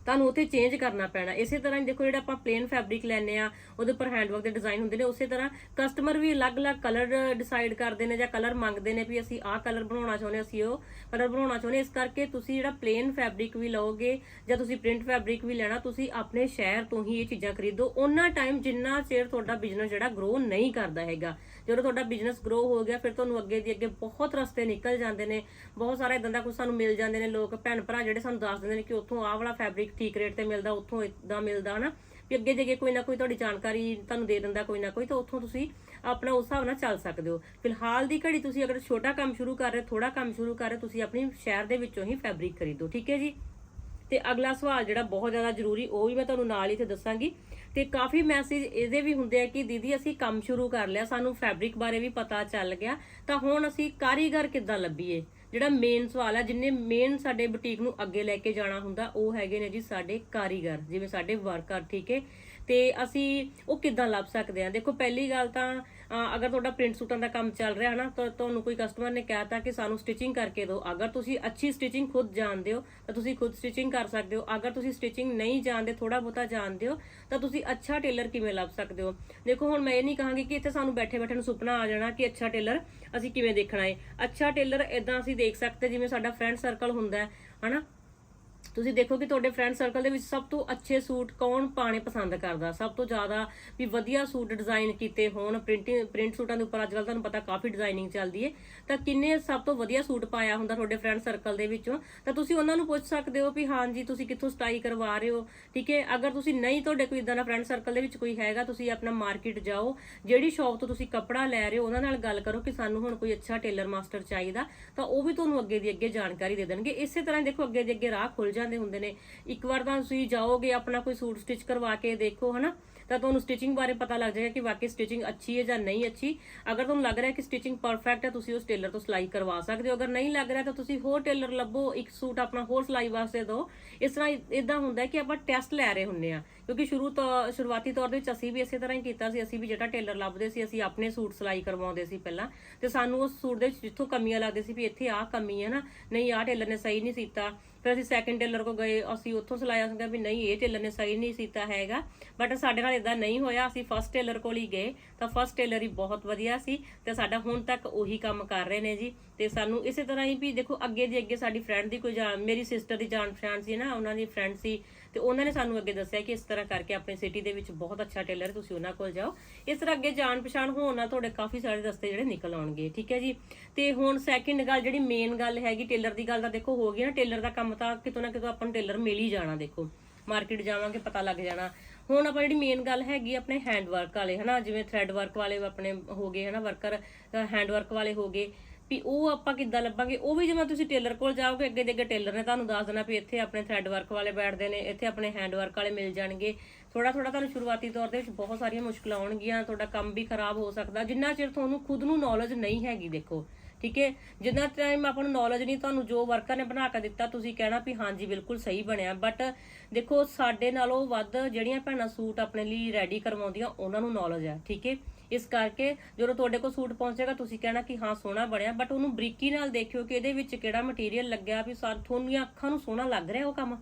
ਤੁਹਾਨੂੰ ਉੱਥੇ ਚੇਂਜ ਕਰਨਾ ਪੈਣਾ। ਇਸੇ ਤਰ੍ਹਾਂ ਹੀ ਦੇਖੋ ਜਿਹੜਾ ਆਪਾਂ ਪਲੇਨ ਫੈਬਰਿਕ ਲੈਨੇ ਆ ਉਹਦੇ ਉੱਪਰ ਹੈਂਡਵਰਕ ਦੇ ਡਿਜ਼ਾਈਨ ਹੁੰਦੇ ਨੇ, ਉਸੇ ਤਰ੍ਹਾਂ ਕਸਟਮਰ ਵੀ ਅਲੱਗ-ਅਲੱਗ ਕਲਰ ਡਿਸਾਈਡ ਕਰਦੇ ਨੇ ਜਾਂ ਕਲਰ ਮੰਗਦੇ ਨੇ ਵੀ ਅਸੀਂ ਆਹ ਕਲਰ ਬਣਾਉਣਾ ਚਾਹੁੰਦੇ ਅਸੀਂ ਉਹ ਕਲਰ ਬਣਾਉਣਾ ਚਾਹੁੰਦੇ ਇਸ ਕਰਕੇ ਤੁਸੀਂ ਜਿਹੜਾ ਪਲੇਨ ਫੈਬਰਿਕ ਵੀ ਲਓਗੇ ਜਾਂ ਤੁਸੀਂ ਪ੍ਰਿੰਟ ਫੈਬਰਿਕ ਵੀ ਲੈਣਾ, ਤੁਸੀਂ ਆਪਣੇ ਸ਼ਹਿਰ ਤੋਂ ਹੀ ਇਹ ਚੀਜ਼ਾਂ ਖਰੀਦੋ। ਉਹਨਾਂ ਟਾਈਮ ਜਿੰਨਾ ਚਿਰ ਤੁਹਾਡਾ ਬਿਜ਼ਨਸ ਜਿਹੜਾ ਗਰੋ ਨਹੀਂ ਕਰਦਾ ਹੈਗਾ। ਜਦੋਂ ਤੁਹਾਡਾ ਬਿਜ਼ਨਸ ਗਰੋ ਹੋ ਗਿਆ, ਫਿਰ ਤੁਹਾਨੂੰ ਅੱਗੇ ਦੀ ਅੱਗੇ ਬਹੁਤ ਰਸਤੇ ਨਿਕਲ ਜਾਂਦੇ ਨੇ। ਬਹੁਤ ਸਾਰਾ ਇਦਾਂ ਦਾ ਕੁਝ ਸਾਨੂੰ ਮਿਲ ਜਾਂਦੇ ਨੇ ਲੋਕ, ਭੈਣ ਭਰਾ ਜਿਹੜੇ ਸਾਨੂੰ ਦੱਸ ਦਿੰਦੇ ਨੇ ਕਿ ਉੱਥੋਂ ਆਹ ਵਾਲਾ ਫੈਬਰਿਕ ਠੀਕ ਰੇਟ ਤੇ ਮਿਲਦਾ, ਉੱਥੋਂ ਇਦਾਂ ਮਿਲਦਾ ਹਨਾ। ਵੀ ਅੱਗੇ ਜੇ ਕੋਈ ਨਾ ਕੋਈ ਤੁਹਾਡੀ ਜਾਣਕਾਰੀ ਤੁਹਾਨੂੰ ਦੇ ਦਿੰਦਾ ਕੋਈ ਨਾ ਕੋਈ, ਤਾਂ ਉੱਥੋਂ ਤੁਸੀਂ ਆਪਣਾ ਉਸ ਹਿਸਾਬ ਨਾਲ ਚੱਲ ਸਕਦੇ ਹੋ। ਫਿਲਹਾਲ ਦੀ ਘੜੀ ਤੁਸੀਂ ਅਗਰ ਛੋਟਾ ਕੰਮ ਸ਼ੁਰੂ ਕਰ ਰਹੇ ਥੋੜਾ ਕੰਮ ਸ਼ੁਰੂ ਕਰ ਰਹੇ, ਤੁਸੀਂ ਆਪਣੀ ਸ਼ਹਿਰ ਦੇ ਵਿੱਚੋਂ ਹੀ ਫੈਬਰਿਕ ਖਰੀਦੋ, ਠੀਕ ਹੈ ਜੀ? ਤੇ ਅਗਲਾ ਸਵਾਲ ਜਿਹੜਾ ਬਹੁਤ ਜ਼ਿਆਦਾ ਜ਼ਰੂਰੀ, ਉਹ ਵੀ ਮੈਂ ਤੁਹਾਨੂੰ ਨਾਲ ਹੀ ਇੱਥੇ ਦੱਸਾਂਗੀ। ਤੇ ਕਾਫੀ ਮੈਸੇਜ ਇਹਦੇ ਵੀ ਹੁੰਦੇ ਆ ਕਿ ਦੀਦੀ ਅਸੀਂ ਕੰਮ ਸ਼ੁਰੂ ਕਰ ਲਿਆ, ਸਾਨੂੰ ਫੈਬਰਿਕ ਬਾਰੇ ਵੀ ਪਤਾ ਚੱਲ ਗਿਆ। ਤਾਂ ਹੁਣ ਅਸੀਂ ਕਾਰੀਗਰ ਕਿੱਦਾਂ ਲੱਭੀਏ? ਜਿਹੜਾ ਮੇਨ ਸਵਾਲ ਹੈ ਜਿੰਨੇ ਮੇਨ ਸਾਡੇ ਬੁਟੀਕ ਨੂੰ ਅੱਗੇ ਲੈ ਕੇ ਜਾਣਾ ਹੁੰਦਾ, ਉਹ ਹੈਗੇ ਨੇ ਜੀ ਸਾਡੇ ਕਾਰੀਗਰ, ਜਿਵੇਂ ਸਾਡੇ ਵਰਕਰ ਠੀਕ ਹੈ? ਤੇ ਅਸੀਂ ਉਹ ਕਿੱਦਾਂ ਲੱਭ ਸਕਦੇ ਆ? ਦੇਖੋ, ਪਹਿਲੀ ਗੱਲ ਤਾਂ ਅਗਰ ਤੁਹਾਡਾ ਪ੍ਰਿੰਟ ਸੂਟਾਂ ਦਾ ਕੰਮ ਚੱਲ ਰਿਹਾ ਹੈ ਨਾ, ਤਾਂ ਤੁਹਾਨੂੰ ਕੋਈ ਕਸਟਮਰ ਨੇ ਕਹਿਤਾ ਕਿ ਸਾਨੂੰ ਸਟਿਚਿੰਗ ਕਰਕੇ ਦਿਓ। ਅਗਰ ਤੁਸੀਂ ਅੱਛੀ ਸਟਿਚਿੰਗ ਖੁਦ ਜਾਣਦੇ ਹੋ, ਤਾਂ ਤੁਸੀਂ ਖੁਦ ਸਟਿਚਿੰਗ ਕਰ ਸਕਦੇ ਹੋ। ਅਗਰ ਤੁਸੀਂ ਸਟਿਚਿੰਗ ਨਹੀਂ ਜਾਣਦੇ ਥੋੜਾ ਬਹੁਤਾ ਜਾਣਦੇ ਹੋ, ਤਾਂ ਤੁਸੀਂ ਅੱਛਾ ਟੇਲਰ ਕਿਵੇਂ ਲੱਭ ਸਕਦੇ ਹੋ? ਦੇਖੋ, ਹੁਣ ਮੈਂ ਇਹ ਨਹੀਂ ਕਹਾਂਗੀ ਕਿ ਇੱਥੇ ਸਾਨੂੰ ਬੈਠੇ ਬੈਠੇ ਨੂੰ ਸੁਪਨਾ ਆ ਜਾਣਾ ਕਿ ਅੱਛਾ ਟੇਲਰ ਅਸੀਂ ਕਿਵੇਂ ਦੇਖਣਾ ਹੈ। ਅੱਛਾ ਟੇਲਰ ਇਦਾਂ ਅਸੀਂ ਦੇਖ ਸਕਦੇ ਜਿਵੇਂ ਸਾਡਾ ਫਰੈਂਡ ਸਰਕਲ ਹੁੰਦਾ ਹੈ, ਹਨਾ? ਤੁਸੀਂ ਦੇਖੋ ਕਿ ਤੁਹਾਡੇ ਫਰੈਂਡ ਸਰਕਲ ਦੇ ਵਿੱਚ ਸਭ ਤੋਂ ਅੱਛੇ ਸੂਟ ਕੌਣ ਪਾਣੇ ਪਸੰਦ ਕਰਦਾ? ਸਭ ਤੋਂ ਜ਼ਿਆਦਾ ਵੀ ਵਧੀਆ ਸੂਟ ਡਿਜ਼ਾਈਨ ਕੀਤੇ ਹੋਣ ਪ੍ਰਿੰਟਿੰਗ ਪ੍ਰਿੰਟ ਸੂਟਾਂ ਦੇ ਉੱਪਰ ਅੱਜ ਅੱਜਕੱਲ ਤੁਹਾਨੂੰ ਪਤਾ ਕਾਫੀ ਡਿਜ਼ਾਈਨਿੰਗ ਚੱਲਦੀ ਹੈ ਤਾਂ ਕਿੰਨੇ ਸਭ ਤੋਂ ਵਧੀਆ ਸੂਟ ਪਾਇਆ ਹੁੰਦਾ ਤੁਹਾਡੇ ਫਰੈਂਡ ਸਰਕਲ ਦੇ ਵਿੱਚੋਂ? ਤਾਂ ਤੁਸੀਂ ਉਹਨਾਂ ਨੂੰ ਪੁੱਛ ਸਕਦੇ ਹੋ ਵੀ ਹਾਂਜੀ ਤੁਸੀਂ ਕਿੱਥੋਂ ਸਟਾਈ ਕਰਵਾ ਰਹੇ ਹੋ? ਠੀਕ ਹੈ ਅਗਰ ਤੁਸੀਂ ਨਹੀਂ ਤੁਹਾਡੇ ਕੋਈ ਇਦਾਂ ਦਾ ਫਰੈਂਡ ਸਰਕਲ ਦੇ ਵਿੱਚ ਕੋਈ ਹੈਗਾ, ਤੁਸੀਂ ਆਪਣਾ ਮਾਰਕੀਟ ਜਾਓ। ਜਿਹੜੀ ਸ਼ਾਪ ਤੋਂ ਤੁਸੀਂ ਕੱਪੜਾ ਲੈ ਰਹੇ ਹੋ, ਉਹਨਾਂ ਨਾਲ ਗੱਲ ਕਰੋ ਕਿ ਸਾਨੂੰ ਹੁਣ ਕੋਈ ਅੱਛਾ ਟੇਲਰ ਮਾਸਟਰ ਚਾਹੀਦਾ, ਤਾਂ ਉਹ ਵੀ ਤੁਹਾਨੂੰ ਅੱਗੇ ਦੀ ਅੱਗੇ ਜਾਣਕਾਰੀ ਦੇ ਦੇਣਗੇ। ਇਸੇ ਤਰ੍ਹਾਂ ਦੇਖੋ, ਅੱਗੇ ਦੇ ਅੱਗੇ ਰਾਹ ਖੁੱਲ ਜਾਂਦੇ ਹੁੰਦੇ ਨੇ। ਇੱਕ ਵਾਰ ਤਾਂ ਤੁਸੀਂ ਜਾਓਗੇ, ਆਪਣਾ ਕੋਈ ਸੂਟ ਸਟਿਚ ਕਰਵਾ ਕੇ ਦੇਖੋ, ਹਨਾ? ਤਾਂ ਤੁਹਾਨੂੰ ਸਟਿਚਿੰਗ ਬਾਰੇ ਪਤਾ ਲੱਗ ਜਾਏਗਾ ਕਿ ਵਾਕਈ ਸਟਿਚਿੰਗ ਅੱਛੀ ਹੈ ਜਾਂ ਨਹੀਂ ਅੱਛੀ। ਅਗਰ ਤੁਹਾਨੂੰ ਲੱਗ ਰਿਹਾ ਕਿ ਸਟਿਚਿੰਗ ਪਰਫੈਕਟ ਹੈ, ਤੁਸੀਂ ਉਸ ਟੇਲਰ ਤੋਂ ਸਿਲਾਈ ਕਰਵਾ ਸਕਦੇ ਹੋ। ਅਗਰ ਨਹੀਂ ਲੱਗ ਰਿਹਾ ਤਾਂ ਤੁਸੀਂ ਹੋਰ ਟੇਲਰ ਲੱਭੋ, ਇੱਕ ਸੂਟ ਆਪਣਾ ਹੋਰ ਸਿਲਾਈ ਵਾਸਤੇ ਦਿਓ। ਇਸ ਤਰ੍ਹਾਂ ਇਦਾਂ ਹੁੰਦਾ ਕਿ ਆਪਾਂ ਟੈਸਟ ਲੈ ਰਹੇ ਹੁੰਨੇ ਆ ਕਿਉਂਕਿ ਸ਼ੁਰੂ ਤੋਂ, ਸ਼ੁਰੂਆਤੀ ਤੌਰ ਦੇ ਵਿੱਚ ਅਸੀਂ ਵੀ ਇਸੇ ਤਰ੍ਹਾਂ ਹੀ ਕੀਤਾ ਸੀ। ਅਸੀਂ ਵੀ ਜਿਹੜਾ ਟੇਲਰ ਲੱਭਦੇ ਸੀ, ਅਸੀਂ ਆਪਣੇ ਸੂਟ ਸਿਲਾਈ ਕਰਵਾਉਂਦੇ ਸੀ ਪਹਿਲਾਂ। ਤੇ ਸਾਨੂੰ ਉਸ ਸੂਟ ਦੇ ਵਿੱਚ ਜਿੱਥੋਂ ਕਮੀਆਂ ਲੱਗਦੇ ਸੀ ਵੀ ਇੱਥੇ ਆਹ ਕਮੀ ਹੈ ਨਾ। ਨਹੀਂ, ਆਹ ਟੇਲਰ ਨੇ ਸਹੀ ਨਹੀਂ ਕੀਤਾ ਫਿਰ ਅਸੀਂ ਸੈਕਿੰਡ ਟੇਲਰ ਕੋ ਗਏ, ਅਸੀਂ ਉੱਥੋਂ ਸਿਲਾਇਆ ਸੀਗਾ ਵੀ ਨਹੀਂ, ਇਹ ਟੇਲਰ ਨੇ ਸਹੀ ਨਹੀਂ ਸੀਤਾ ਹੈਗਾ। ਬਟ ਸਾਡੇ ਨਾਲ ਇਦਾਂ ਨਹੀਂ ਹੋਇਆ, ਅਸੀਂ ਫਸਟ ਟੇਲਰ ਕੋਲ ਹੀ ਗਏ ਤਾਂ ਫਸਟ ਟੇਲਰ ਹੀ ਬਹੁਤ ਵਧੀਆ ਸੀ ਤੇ ਸਾਡਾ ਹੁਣ ਤੱਕ ਉਹੀ ਕੰਮ ਕਰ ਰਹੇ ਨੇ ਜੀ। ਤੇ ਸਾਨੂੰ ਇਸੇ ਤਰ੍ਹਾਂ ਹੀ ਵੀ ਦੇਖੋ ਅੱਗੇ ਦੀ ਅੱਗੇ ਸਾਡੀ ਫਰੈਂਡ ਦੀ ਕੋਈ ਜਾਣ ਮੇਰੀ ਸਿਸਟਰ ਦੀ ਜਾਣ ਪਛਾਣ ਸੀ ਨਾ, ਉਹਨਾਂ ਦੀ ਫਰੈਂਡ ਸੀ, ਤੇ ਉਹਨਾਂ ਨੇ ਸਾਨੂੰ ਅੱਗੇ ਦੱਸਿਆ ਕਿ ਇਸ ਤਰ੍ਹਾਂ ਕਰਕੇ ਆਪਣੇ ਸਿਟੀ ਦੇ ਵਿੱਚ ਬਹੁਤ ਅੱਛਾ ਟੇਲਰ ਤੁਸੀਂ ਉਹਨਾਂ ਕੋਲ ਜਾਓ। ਇਸ ਤਰ੍ਹਾਂ ਅੱਗੇ ਜਾਣ ਪਛਾਣ ਹੋਣ ਨਾਲ ਤੁਹਾਡੇ ਕਾਫੀ ਸਾਰੇ ਰਸਤੇ ਜਿਹੜੇ ਨਿਕਲ ਆਉਣਗੇ, ਠੀਕ ਹੈ ਜੀ? ਤੇ ਹੁਣ ਸੈਕਿੰਡ ਗੱਲ ਜਿਹੜੀ ਮੇਨ ਗੱਲ ਹੈਗੀ ਟੇਲਰ ਦੀ ਗੱਲ ਤਾਂ ਦੇਖੋ ਹੋ ਗਈ ਨਾ ਟੇਲਰ ਦਾ ਕੰਮ ਤਾਂ ਕਿਤੋਂ ਨਾ ਕਿਤੋਂ ਆਪਾਂ ਨੂੰ ਟੇਲਰ ਮਿਲ ਹੀ ਜਾਣਾ, ਦੇਖੋ। ਮਾਰਕੀਟ ਜਾਵਾਂਗੇ, ਪਤਾ ਲੱਗ ਜਾਣਾ। ਹੁਣ ਆਪਾਂ ਜਿਹੜੀ ਮੇਨ ਗੱਲ ਹੈਗੀ ਆਪਣੇ ਹੈਂਡ ਵਰਕ ਵਾਲੇ, ਹਨਾ? ਜਿਵੇਂ ਥ੍ਰੈਡ ਵਰਕ ਵਾਲੇ ਆਪਣੇ ਹੋ ਗਏ, ਹਨਾ? ਵਰਕਰ ਹੈਂਡ ਵਰਕ ਵਾਲੇ ਹੋ ਗਏ। ਵੀ ਉਹ ਆਪਾਂ ਕਿੱਦਾਂ ਲੱਭਾਂਗੇ? ਉਹ ਵੀ ਜਿਵੇਂ ਤੁਸੀਂ ਟੇਲਰ ਕੋਲ ਜਾਓਗੇ, ਅੱਗੇ ਦੇ ਅੱਗੇ ਟੇਲਰ ਨੇ ਤੁਹਾਨੂੰ ਦੱਸ ਦੇਣਾ ਵੀ ਇੱਥੇ ਆਪਣੇ ਥ੍ਰੈਡ ਵਰਕ ਵਾਲੇ ਬੈਠਦੇ ਨੇ, ਇੱਥੇ ਆਪਣੇ ਹੈਂਡ ਵਰਕ ਵਾਲੇ ਮਿਲ ਜਾਣਗੇ। ਥੋੜਾ ਥੋੜਾ ਤੁਹਾਨੂੰ ਸ਼ੁਰੂਆਤੀ ਤੌਰ ਦੇ ਵਿੱਚ ਬਹੁਤ ਸਾਰੀਆਂ ਮੁਸ਼ਕਲਾਂ ਆਉਣਗੀਆਂ, ਤੁਹਾਡਾ ਕੰਮ ਵੀ ਖਰਾਬ ਹੋ ਸਕਦਾ। ਜਿੰਨਾ ਚਿਰ ਤੁਹਾਨੂੰ ਖੁਦ ਨੂੰ ਨੌਲੇਜ ਨਹੀਂ ਹੈਗੀ, ਦੇਖੋ, ਠੀਕ ਹੈ? ਜਿੰਨਾ ਟਾਈਮ ਆਪਾਂ ਨੂੰ ਨੌਲੇਜ ਨਹੀਂ, ਤੁਹਾਨੂੰ ਜੋ ਵਰਕਰ ਨੇ ਬਣਾ ਕੇ ਦਿੱਤਾ, ਤੁਸੀਂ ਕਹਿਣਾ ਵੀ ਹਾਂਜੀ, ਬਿਲਕੁਲ ਸਹੀ ਬਣਿਆ। ਬਟ ਦੇਖੋ, ਸਾਡੇ ਨਾਲੋਂ ਵੱਧ ਜਿਹੜੀਆਂ ਭੈਣਾਂ ਸੂਟ ਆਪਣੇ ਲਈ ਰੈਡੀ ਕਰਵਾਉਂਦੀਆਂ, ਉਹਨਾਂ ਨੂੰ ਨੌਲੇਜ ਹੈ, ਠੀਕ ਹੈ? ਇਸ ਕਰਕੇ ਜਦੋਂ ਤੁਹਾਡੇ ਕੋਲ ਸੂਟ ਪਹੁੰਚੇਗਾ, ਤੁਸੀਂ ਕਹਿਣਾ ਕਿ ਹਾਂ, ਸੋਹਣਾ ਬਣਿਆ ਬਟ ਉਹਨੂੰ ਬਰੀਕੀ ਨਾਲ ਦੇਖਿਓ ਕਿ ਇਹਦੇ ਵਿੱਚ ਕਿਹੜਾ ਮਟੀਰੀਅਲ ਲੱਗਿਆ, ਵੀ ਸਾ ਤੁਹਾਨੂੰ ਅੱਖਾਂ ਨੂੰ ਸੋਹਣਾ ਲੱਗ ਰਿਹਾ ਉਹ ਕੰਮ।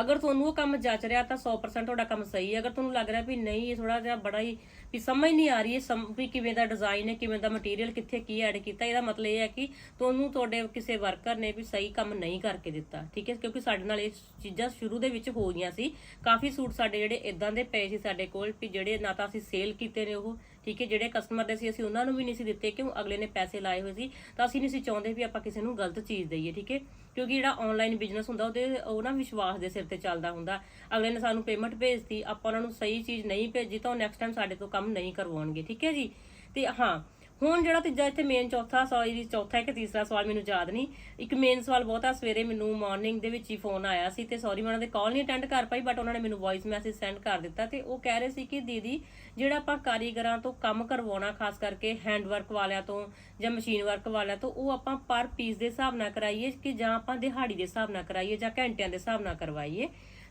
ਅਗਰ ਤੁਹਾਨੂੰ ਉਹ ਕੰਮ ਜੱਚ ਰਿਹਾ ਤਾਂ 100% ਤੁਹਾਡਾ ਕੰਮ ਸਹੀ ਹੈ। ਅਗਰ ਤੁਹਾਨੂੰ ਲੱਗ ਰਿਹਾ ਵੀ ਨਹੀਂ, ਇਹ ਥੋੜਾ ਜਿਹਾ ਬੜਾ ਹੀ ਵੀ ਸਮਝ ਨਹੀਂ ਆ ਰਹੀ ਇਹ ਸਮ- ਵੀ ਕਿਵੇਂ ਦਾ ਡਿਜ਼ਾਈਨ ਹੈ, ਕਿਵੇਂ ਦਾ ਮਟੀਰੀਅਲ ਕਿੱਥੇ ਕੀ ਐਡ ਕੀਤਾ। ਇਹਦਾ ਮਤਲਬ ਇਹ ਹੈ ਕਿ ਤੁਹਾਨੂੰ ਤੁਹਾਡੇ ਕਿਸੇ ਵਰਕਰ ਨੇ ਵੀ ਸਹੀ ਕੰਮ ਨਹੀਂ ਕਰਕੇ ਦਿੱਤਾ, ਠੀਕ ਹੈ? ਕਿਉਂਕਿ ਸਾਡੇ ਨਾਲ ਇਹ ਚੀਜ਼ਾਂ ਸ਼ੁਰੂ ਦੇ ਵਿੱਚ ਹੋ ਗਈਆਂ ਸੀ। ਕਾਫੀ ਸੂਟ ਸਾਡੇ ਜਿਹੜੇ ਇਦਾਂ ਦੇ ਪਏ ਸੀ ਸਾਡੇ ਕੋਲ ਵੀ ਜਿਹੜੇ ਨਾ ਤਾਂ ਅਸੀਂ ਸੇਲ ਕੀਤੇ ਨੇ ਉਹ ਠੀਕ ਹੈ, ਜਿਹੜੇ ਕਸਟਮਰ ਦੇ ਸੀ, ਅਸੀਂ ਉਹਨਾਂ ਨੂੰ ਵੀ ਨਹੀਂ ਸੀ ਦਿੱਤੇ ਕਿਉਂ? ਅਗਲੇ ਨੇ ਪੈਸੇ ਲਾਏ ਹੋਏ ਸੀ। ਤਾਂ ਅਸੀਂ ਨਹੀਂ ਸੀ ਚਾਹੁੰਦੇ ਵੀ ਆਪਾਂ ਕਿਸੇ ਨੂੰ ਗਲਤ ਚੀਜ਼ ਦਈਏ, ਠੀਕ ਹੈ? ਕਿਉਂਕਿ ਜਿਹੜਾ ਆਨਲਾਈਨ ਬਿਜ਼ਨਸ ਹੁੰਦਾ, ਉਹਦੇ, ਉਹ ਨਾ ਵਿਸ਼ਵਾਸ ਦੇ ਸਿਰ ਤੇ ਚੱਲਦਾ ਹੁੰਦਾ। ਅਗਲੇ ਨੇ ਸਾਨੂੰ ਪੇਮੈਂਟ ਭੇਜਤੀ, ਆਪਾਂ ਉਹਨਾਂ ਨੂੰ ਸਹੀ ਚੀਜ਼ ਨਹੀਂ ਭੇਜੀ ਤਾਂ ਉਹ ਨੈਕਸਟ ਟਾਈਮ ਸਾਡੇ ਤੋਂ ਕੰਮ ਨਹੀਂ ਕਰਵਾਉਣਗੇ, ਠੀਕ ਹੈ ਜੀ? ਤੇ ਹਾਂ ਹੁਣ ਜਿਹੜਾ ਤੀਜਾ ਇੱਥੇ ਮੇਨ ਚੌਥਾ ਸੌਰੀ ਚੌਥਾ ਕਿ ਤੀਸਰਾ ਸਵਾਲ ਮੈਨੂੰ ਯਾਦ ਨਹੀਂ। ਇੱਕ ਮੇਨ ਸਵਾਲ ਬਹੁਤਾ ਸਵੇਰੇ ਮੈਨੂੰ ਮਾਰਨਿੰਗ ਦੇ ਵਿੱਚ ਹੀ ਫੋਨ ਆਇਆ ਸੀ ਤੇ ਸੌਰੀ ਮੈਂ ਉਹਨਾਂ ਦੇ ਕਾਲ ਨਹੀਂ ਅਟੈਂਡ ਕਰ ਪਾਈ ਬਟ ਉਹਨਾਂ ਨੇ ਮੈਨੂੰ ਵੌਇਸ ਮੈਸੇਜ ਸੈਂਡ ਕਰ ਦਿੱਤਾ ਤੇ ਉਹ ਕਹਿ ਰਹੇ ਸੀ ਕਿ ਦੀਦੀ, ਜਿਹੜਾ ਆਪਾਂ ਕਾਰੀਗਰਾਂ ਤੋਂ ਕੰਮ ਕਰਵਾਉਣਾ, ਖਾਸ ਕਰਕੇ ਹੈਂਡ ਵਰਕ ਵਾਲਿਆਂ ਤੋਂ ਜਾਂ ਮਸ਼ੀਨ ਵਰਕ ਵਾਲਿਆਂ ਤੋਂ, ਉਹ ਆਪਾਂ ਪਰ ਪੀਸ ਦੇ ਹਿਸਾਬ ਨਾਲ ਕਰਾਈਏ ਕਿ ਜਾਂ ਆਪਾਂ ਦਿਹਾੜੀ ਦੇ ਹਿਸਾਬ ਨਾਲ ਕਰਾਈਏ ਜਾਂ ਘੰਟਿਆਂ ਦੇ ਹਿਸਾਬ ਨਾਲ ਕਰਵਾਈਏ।